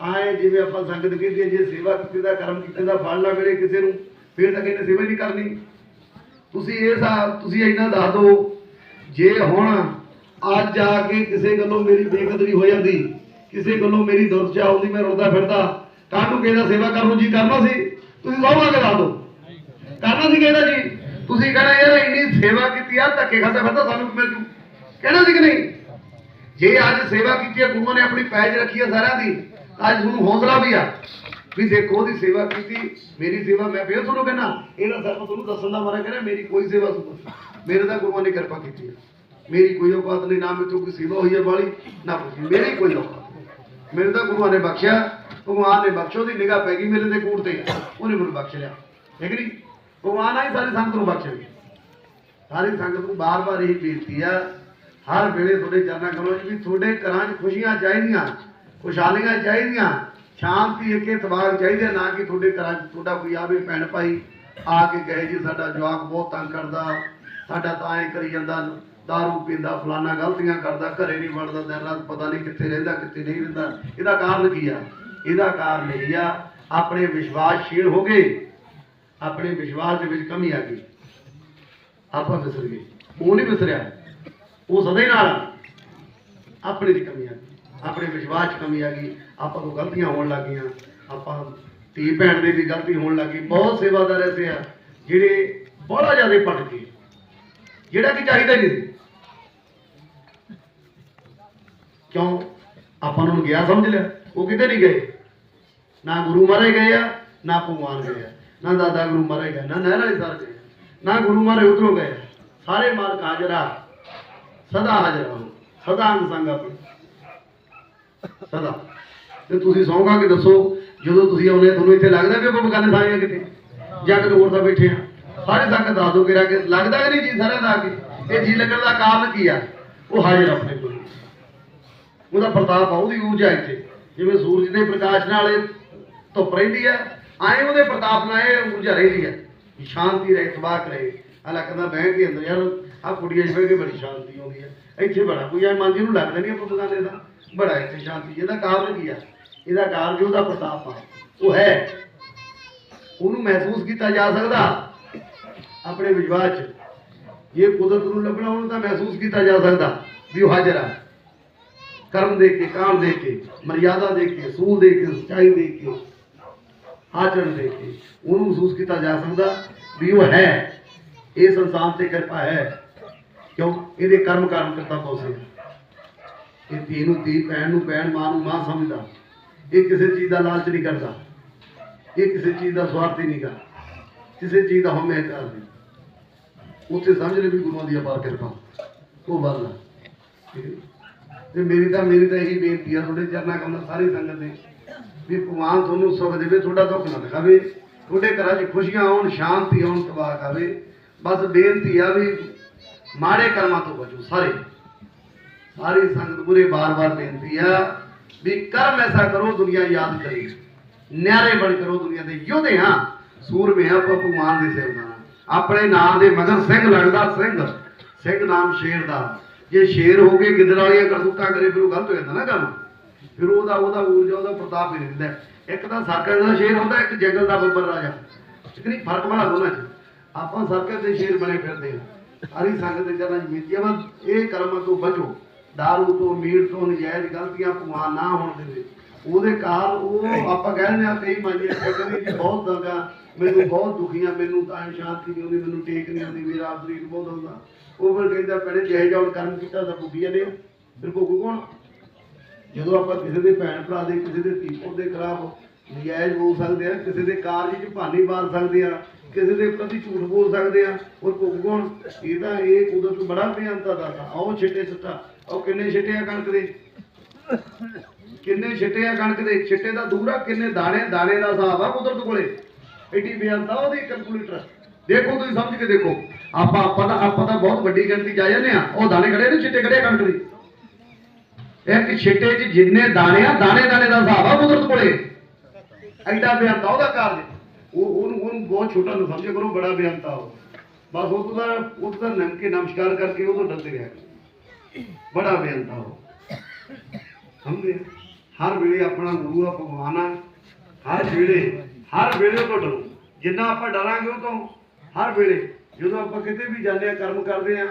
ਆਏ ਜਿਵੇਂ ਆਪਾਂ ਸੰਗਤ ਕਹਿੰਦੇ ਜੇ ਸੇਵਾ ਕੀਤੀ ਦਾ, ਕਰਮ ਕੀਤੇ ਦਾ ਫਲ ਨਾ ਮਿਲੇ ਕਿਸੇ ਨੂੰ, ਫਿਰ ਤਾਂ ਕਹਿੰਦੇ ਸੇਵਾ ਨਹੀਂ ਕਰਨੀ। ਤੁਸੀਂ ਇਹ ਸਾ, ਤੁਸੀਂ ਇੰਨਾ ਦੱਸ ਦਿਓ ਜੇ ਹੁਣ ਅੱਜ ਆ ਕੇ ਕਿਸੇ ਗੱਲੋਂ ਮੇਰੀ ਬੇਕਦਰੀ ਹੋ ਜਾਂਦੀ, ਕਿਸੇ ਗੱਲੋਂ ਮੇਰੀ ਦੁਰਚਾ ਆਉਂਦੀ, ਮੈਂ ਰੋਂਦਾ ਫਿਰਦਾ, ਕਾਹਨੂੰ ਕਿਹਦਾ ਸੇਵਾ ਕਰਨ ਨੂੰ ਜੀ ਕਰਨਾ ਸੀ? ਤੁਸੀਂ ਸੌਵਾ ਕੇ ਦੱਸ ਦਿਓ ਕਰਨਾ ਸੀ ਕਿਹਦਾ ਜੀ। ਤੁਸੀਂ ਕਹਿਣਾ, ਯਾਰ ਇੰਨੀ ਸੇਵਾ ਕੀਤੀ ਆ, ਧੱਕੇ ਖਾਦੇ ਫਿਰਦਾ ਸਾਨੂੰ ਕੀ ਮਿਲ ਜੂ। ਕਹਿਣਾ ਸੀ ਕਿ ਨਹੀਂ? ਜੇ ਅੱਜ ਸੇਵਾ ਕੀਤੀ ਹੈ, ਗੁਰੂਆਂ ਨੇ ਆਪਣੀ ਪੈਜ ਰੱਖੀ ਹੈ ਸਾਰਿਆਂ ਦੀ ਅੱਜ ਤੁਹਾਨੂੰ ਹੌਸਲਾ ਵੀ ਆ। ਵੀ ਦੇਖੋ ਉਹਦੀ ਸੇਵਾ ਕੀਤੀ, ਮੇਰੀ ਸੇਵਾ, ਮੈਂ ਫੇਰ ਤੁਹਾਨੂੰ ਕਹਿੰਦਾ, ਇਹਦਾ ਸਿਰਫ ਤੁਹਾਨੂੰ ਦੱਸਣ ਦਾ ਮਾਰਾ ਕਹਿੰਦਾ ਮੇਰੀ ਕੋਈ ਸੇਵਾ ਮੇਰੇ ਤਾਂ ਗੁਰੂਆਂ ਨੇ ਕਿਰਪਾ ਕੀਤੀ ਹੈ। ਮੇਰੀ ਕੋਈ ਔਕਾਤ ਨਹੀਂ, ਨਾ ਮੇਤੋਂ ਕੋਈ ਸੇਵਾ ਹੋਈ ਹੈ ਵਾਲੀ ਨਾ ਮੇਰੀ ਕੋਈ ਔਕਾਤ ਨਹੀਂ। ਮੇਰੇ ਤਾਂ ਗੁਰੂਆਂ ਨੇ ਬਖਸ਼ਿਆ, ਭਗਵਾਨ ਨੇ ਬਖਸ਼ੋ ਦੀ ਨਿਗਾਹ ਪੈ ਗਈ ਮੇਰੇ ਦੇ ਕੂੜ ਤੇ। ਉਹਨੇ ਮੈਨੂੰ ਬਖਸ਼ ਲਿਆ। ਠੀਕ ਨਹੀਂ? ਭਗਵਾਨ ਆਈ, ਸਾਰੀ ਸੰਗਤ ਨੂੰ ਬਖਸ਼ ਲਈ। ਸਾਰੀ ਸੰਗਤ ਨੂੰ ਬਾਰ-ਬਾਰ ਇਹੀ ਬੇਨਤੀ ਆ ਹਰ ਵੇਲੇ ਤੁਹਾਡੇ ਚਰਨਾਂ ਕਰੋ ਜੀ, ਵੀ ਤੁਹਾਡੇ ਘਰਾਂ 'ਚ ਖੁਸ਼ੀਆਂ ਚਾਹੀਦੀਆਂ, ਖੁਸ਼ਹਾਲੀਆਂ ਚਾਹੀਦੀਆਂ, ਸ਼ਾਂਤੀ ਇੱਕ ਇਤਵਾਰ ਚਾਹੀਦਾ ਨਾ ਕਿ ਤੁਹਾਡੇ ਘਰਾਂ 'ਚ ਤੁਹਾਡਾ ਕੋਈ ਆਵੇ ਭੈਣ ਭਾਈ ਆ ਕੇ ਕਹੇ ਜੀ, ਸਾਡਾ ਜਵਾਕ ਬਹੁਤ ਤੰਗ ਕਰਦਾ, ਸਾਡਾ ਤਾਂ ਐ ਕਰੀ ਜਾਂਦਾ, ਦਾਰੂ ਪੀਂਦਾ, ਫਲਾਨਾ ਗਲਤੀਆਂ ਕਰਦਾ, ਘਰੇ ਨਹੀਂ ਵੜਦਾ, ਦਿਨ ਰਾਤ ਪਤਾ ਨਹੀਂ ਕਿੱਥੇ ਰਹਿੰਦਾ, ਕਿੱਥੇ ਨਹੀਂ ਰਹਿੰਦਾ। ਇਹਦਾ ਕਾਰਨ ਕੀ ਆ? ਇਹਦਾ ਕਾਰਨ ਇਹ ਆ, ਆਪਣੇ ਵਿਸ਼ਵਾਸਸ਼ੀਲ ਹੋ ਗਏ, ਆਪਣੇ ਵਿਸ਼ਵਾਸ ਦੇ ਵਿੱਚ ਕਮੀ ਆ ਗਈ। ਆਪਾਂ ਵਿਸਰ ਗਏ। ਉਹ ਨਹੀਂ ਵਿਸਰਿਆ। ਉਹ ਸਦਾ ਨਾਲ ਆਪਣੇ ਦੀ ਕਮੀ ਆ ਗਈ, ਆਪਣੇ ਵਿਸ਼ਵਾਸ 'ਚ ਕਮੀ ਆ ਗਈ, ਆਪਾਂ ਤੋਂ ਗਲਤੀਆਂ ਹੋਣ ਲੱਗੀਆਂ ਆਪਾਂ ਧੀ ਭੈਣ ਦੇ ਵੀ ਗਲਤੀ ਹੋਣ ਲੱਗੀ ਬਹੁਤ ਸੇਵਾਦਾਰ ਐਸੇ ਆ ਜਿਹੜੇ ਬਹੁਤ ਜ਼ਿਆਦਾ ਪਟ ਗਏ। ਜਿਹੜਾ ਕਿ ਚਾਹੀਦਾ ਨਹੀਂ ਸੀ। ਕਿਉਂ? ਆਪਾਂ ਨੂੰ ਗਿਆ ਸਮਝ ਲਿਆ, ਉਹ ਕਿਤੇ ਨਹੀਂ ਗਏ। ਨਾ ਗੁਰੂ ਮਾਰੇ ਗਏ ਆ, ਨਾ ਭਗਵਾਨ ਗਏ ਆ, ਨਾ ਦਾਦਾ ਗੁਰੂ ਮਹਾਰਾਜ ਗਏ, ਨਾ ਨਹਿਰ ਵਾਲੇ ਸਰ ਗਏ ਨਾ ਗੁਰੂ ਮਹਾਰਾਜ ਉਧਰੋਂ ਗਏ ਸਾਰੇ ਮਾਲਕ ਹਾਜ਼ਰਾ ਸਦਾ ਹਾਜ਼ਰ ਆ ਸਦਾ ਅੰਗ ਸੰਗ ਸਦਾ। ਤੇ ਤੁਸੀਂ ਸੌਂਗਾ ਕਿ ਦੱਸੋ, ਜਦੋਂ ਤੁਸੀਂ ਆਉਨੇ ਤੁਹਾਨੂੰ ਇੱਥੇ ਲੱਗਦਾ ਵੀ ਆਪਾਂ ਬਗਾਨੇ ਥਾਂ ਆ ਕਿਤੇ? ਜਾਂ ਕਿਤੇ ਹੋਰ ਤਾਂ ਬੈਠੇ ਆ? ਸਾਰੇ ਸੰਗ ਦੱਸ ਦੋ ਕਿਰਾ ਕਿ ਲੱਗਦਾ ਕਿ ਨਹੀਂ ਜੀ ਸਾਰਿਆਂ ਦਾ ਆ ਕੇ? ਇਹ ਜੀ ਲੱਗਣ ਦਾ ਕਾਰਨ ਕੀ ਆ? ਉਹ ਹਾਜ਼ਰ ਆਪਣੇ ਕੋਲ। ਉਹਦਾ ਪ੍ਰਤਾਪ ਆ, ਉਹਦੀ ਊਰਜਾ ਇੱਥੇ। ਜਿਵੇਂ ਸੂਰਜ ਦੇ ਪ੍ਰਕਾਸ਼ ਨਾਲ ਇਹ ਧੁੱਪ ਰਹਿੰਦੀ ਹੈ ਆਏ ਉਹਦੇ ਪ੍ਰਤਾਪ ਨਾਲ ਇਹ ਊਰਜਾ ਰਹਿੰਦੀ ਹੈ ਸ਼ਾਂਤੀ ਰਹੇ ਤਬਾਕ ਰਹੇ ਹਾਲਾ ਕਹਿੰਦਾ ਬਹਿ ਕੇ ਅੰਦਰ, ਯਾਰ ਆ ਕੁੜੀਆਂ 'ਚ ਬਹਿ ਕੇ ਬੜੀ ਸ਼ਾਂਤੀ ਆਉਂਦੀ ਹੈ ਇੱਥੇ ਬੜਾ ਕੋਈ ਐ ਮਨ ਜੀ ਨੂੰ ਲੱਗਦਾ ਨਹੀਂ ਆਪਾਂ ਬਗਾਨੇ ਦਾ। ਬੜਾ ਇੱਥੇ ਸ਼ਾਂਤੀ, ਇਹਦਾ ਕਾਰਨ ਕੀ ਆ? ਇਹਦਾ ਕਾਰਨ ਜੋ ਉਹਦਾ ਪ੍ਰਤਾਪ ਆ, ਉਹ ਹੈ। ਉਹਨੂੰ ਮਹਿਸੂਸ ਕੀਤਾ ਜਾ ਸਕਦਾ ਆਪਣੇ ਵਿਸ਼ਵਾਸ 'ਚ। ਜੇ ਕੁਦਰਤ ਨੂੰ ਲੱਭਣਾ ਉਹਨੂੰ ਤਾਂ ਮਹਿਸੂਸ ਕੀਤਾ ਜਾ ਸਕਦਾ ਵੀ ਉਹ ਹਾਜ਼ਰ ਆ। ਕਰਮ ਦੇ ਕੇ, ਕਾਮ ਦੇ ਕੇ, ਮਰਿਆਦਾ ਦੇਖ ਕੇ, ਸੂਲ ਦੇਖ ਕੇ, ਸੱਚਾਈ ਦੇ ਕੇ, ਆਚਰਣ ਦੇ ਕੇ ਉਹਨੂੰ ਮਹਿਸੂਸ ਕੀਤਾ ਜਾ ਸਕਦਾ ਵੀ ਉਹ ਹੈ। ਇਹ ਸੰਸਾਰ ਤੇ ਕਿਰਪਾ ਹੈ। ਕਿਉਂ? ਇਹਦੇ ਕਰਮ ਕਾਰਨ ਕਰਤਾ ਪੌਸੇ ਇਹ ਧੀ ਨੂੰ ਧੀ, ਭੈਣ ਨੂੰ ਭੈਣ, ਮਾਂ ਨੂੰ ਮਾਂ ਸਮਝਦਾ। ਇਹ ਕਿਸੇ ਚੀਜ਼ ਦਾ ਲਾਲਚ ਨਹੀਂ ਕਰਦਾ। ਇਹ ਕਿਸੇ ਚੀਜ਼ ਦਾ ਸਵਾਰਥੀ ਨਹੀਂ ਕਰਦਾ ਕਿਸੇ ਚੀਜ਼ ਦਾ ਹਉਮੈ ਕਰਦਾ ਉੱਥੇ ਸਮਝ ਲੈ ਵੀ ਗੁਰੂਆਂ ਦੀ ਅਪਾਰ ਕਿਰਪਾ। ਉਹ ਬੰਦਾ ਤੇ ਮੇਰੀ ਤਾਂ ਮੇਰੀ ਤਾਂ ਇਹੀ ਬੇਨਤੀ ਆ ਤੁਹਾਡੇ ਚਰਨਾਂ ਕਮਲ ਸਾਰੀ ਸੰਗਤ ਦੇ ਵੀ ਭਗਵਾਨ ਤੁਹਾਨੂੰ ਸੁਖ ਦੇਵੇ, ਤੁਹਾਡਾ ਦੁੱਖ ਨਾ ਦਿਖਾਵੇ। ਤੁਹਾਡੇ ਘਰਾਂ 'ਚ ਖੁਸ਼ੀਆਂ ਆਉਣ, ਸ਼ਾਂਤੀ ਆਉਣ, ਤਬਾਹ ਆਵੇ ਬਸ ਬੇਨਤੀ ਆ ਵੀ ਮਾੜੇ ਕਰਮਾਂ ਤੋਂ ਬਚੋ ਸਾਰੇ। ਸਾਰੀ ਸੰਗਤ ਪੂਰੇ ਬਾਰ-ਬਾਰ ਬੇਨਤੀ ਆ ਵੀ ਕਰਮ ਐਸਾ ਕਰੋ, ਦੁਨੀਆ ਯਾਦ ਕਰੇ। ਨਿਆਰੇ ਬਣ ਕਰੋ ਦੁਨੀਆ ਦੇ। ਯੋਧੇ ਹਾਂ, ਸੂਰਮੇ ਹਾਂ ਭਗਵਾਨ ਦੇ ਸੇਵਕਾਂ ਆਪਣੇ ਨਾਮ ਦੇ ਮਗਰ ਸਿੰਘ ਲੱਗਦਾ ਸਿੰਘ। ਸਿੰਘ ਨਾਮ ਸ਼ੇਰ ਦਾ। ਜੇ ਸ਼ੇਰ ਹੋ ਕੇ ਗਿੱਦੜ ਵਾਲੀਆਂ ਕਰਤੂਤਾਂ ਕਰੇ, ਫਿਰ ਉਹ ਗਲਤ ਹੋ ਜਾਂਦਾ ਨਾ ਕੰਮ। ਫਿਰ ਉਹਦਾ ਉਹਦਾ ਊਰਜਾ, ਉਹਦਾ ਪ੍ਰਤਾਪ ਹੀ ਨਹੀਂ ਰਹਿੰਦਾ ਇੱਕ ਤਾਂ ਸਰਕਲ ਦਾ ਸ਼ੇਰ ਹੁੰਦਾ, ਇੱਕ ਜੰਗਲ ਦਾ ਬੱਬਰ ਰਾਜਾ। ਠੀਕ ਨਹੀਂ, ਫ਼ਰਕ ਬੜਾ ਦੋਨਾਂ 'ਚ। ਆਪਾਂ ਸਰਕਲ ਦੇ ਸ਼ੇਰ ਬਣੇ ਫਿਰਦੇ ਹਾਂ। ਸਾਰੀ ਸੰਗਤ ਦੇ ਚਰਨਾਂ 'ਚ ਬੇਨਤੀ ਆ ਬਸ ਇਹ ਕਰਮਾਂ ਤੋਂ ਬਚੋ। ਦਾਰੂ ਤੋਂ ਮੀਟ ਤੋਂ ਨਜਾਇਜ਼ ਗਲਤੀਆਂ ਭਗਵਾਨ ਨਾ ਹੋਣ ਦੇਵੇ। ਉਹਦੇ ਕਾਰਨ ਉਹ ਆਪਾਂ ਕਹਿੰਦੇ ਆ ਕਈ ਮੰਨਿਆ ਕਹਿੰਦੇ ਜੀ ਬਹੁਤ ਦੰਗਾ ਮੈਨੂੰ ਬਹੁਤ ਦੁਖੀਆਂ ਮੈਨੂੰ ਤਾਂ ਸ਼ਾਂਤੀ ਨਹੀਂ ਆਉਂਦੀ ਮੈਨੂੰ ਟੇਕ ਨਹੀਂ ਆਉਂਦੀ ਮੇਰਾ ਆਬਰੀਕ ਬਹੁਤ ਹੁੰਦਾ ਉਹ ਫਿਰ ਕਹਿੰਦਾ ਪਹਿਲੇ ਜਿਹੇ ਜਾਉਣ ਕਰਮ ਕੀਤਾ ਤਾਂ ਬੁੱਢੀਆਂ ਨੇ ਫਿਰ ਕੋ ਕੌਣ? ਜਦੋਂ ਆਪਾਂ ਕਿਸੇ ਦੇ ਭੈਣ ਭਰਾ ਦੇ ਕਿਸੇ ਦੇ ਪੁੱਤ ਦੇ ਖਿਲਾਫ ਨਜਾਇਜ਼ ਬੋਲ ਸਕਦੇ ਆ ਕਿਸੇ ਦੇ ਕਾਰਜ 'ਚ ਭਾਨੀ ਮਾਰ ਸਕਦੇ ਆ ਕਿਸੇ ਦੇ ਪ੍ਰਤੀ ਝੂਠ ਬੋਲ ਸਕਦੇ ਆ ਔਰ ਕੋਗਣ ਇਹਦਾ ਇਹ ਕੁਦਰਤ ਬੜਾ ਬਿਆਨਤਾ ਦਾ ਆਓ ਛਿੱਟੇ ਸੁੱਟਾ। ਉਹ ਕਿੰਨੇ ਛਿੱਟੇ ਆ ਕਣਕ ਦੇ? ਕਿੰਨੇ ਛਿੱਟੇ ਆ ਕਣਕ ਦੇ? ਛਿੱਟੇ ਦਾ ਦੂਰਾ ਕਿੰਨੇ ਦਾਣੇ ਦਾਣੇ ਦਾ ਹਿਸਾਬ ਆ ਕੁਦਰਤ ਕੋਲੇ। ਐਡੀ ਬੇਅੰਤਾ ਉਹਦੇ ਕੈਲਕੂਲੇਟਰ ਦੇਖੋ ਤੁਸੀਂ ਸਮਝ ਕੇ ਦੇਖੋ। ਆਪਾਂ ਆਪਾਂ ਤਾਂ ਆਪਾਂ ਤਾਂ ਬਹੁਤ ਵੱਡੀ ਗਿਣਤੀ ਜਾ ਜਾਂਦੇ ਆ ਉਹ ਦਾਣੇ ਖੜੇ ਨੇ, ਛਿੱਟੇ ਖੜੇ ਕਣਕ ਦੇ। ਇਹ ਛਿੱਟੇ 'ਚ ਜਿੰਨੇ ਦਾਣੇ ਆ, ਦਾਣੇ ਦਾਣੇ ਦਾ ਹਿਸਾਬ ਆ ਕੁਦਰਤ ਕੋਲੇ। ਐਡਾ ਬੇਅੰਤਾ ਉਹਦਾ ਕਾਰਜ ਉਹ ਉਹਨੂੰ ਉਹਨੂੰ ਬਹੁਤ ਛੋਟਾ ਨਾ ਸਮਝਿਆ ਕਰੋ, ਬੜਾ ਬੇਅੰਤਾ ਹੋ ਬਸ ਉਹ ਤੋਂ ਦਾ ਉਹ ਤੋਂ ਨਮ ਨਮਸਕਾਰ ਕਰਕੇ ਉਹ ਤੋਂ ਡਰਦੇ ਰਿਹਾ ਕਰੋ। ਬੜਾ ਬੇਅੰਤਾ ਉਹ। ਸਮਝੇ? ਹਰ ਵੇਲੇ ਆਪਣਾ ਗੁਰੂ ਆ, ਭਗਵਾਨ ਆ। ਹਰ ਵੇਲੇ ਹਰ ਵੇਲੇ ਉਹ ਤੋਂ ਡਰੋ। ਜਿੰਨਾ ਆਪਾਂ ਡਰਾਂਗੇ ਉਹ ਤੋਂ, ਹਰ ਵੇਲੇ। ਜਦੋਂ ਆਪਾਂ ਕਿਤੇ ਵੀ ਜਾਂਦੇ ਆ, ਕਰਮ ਕਰਦੇ ਆ,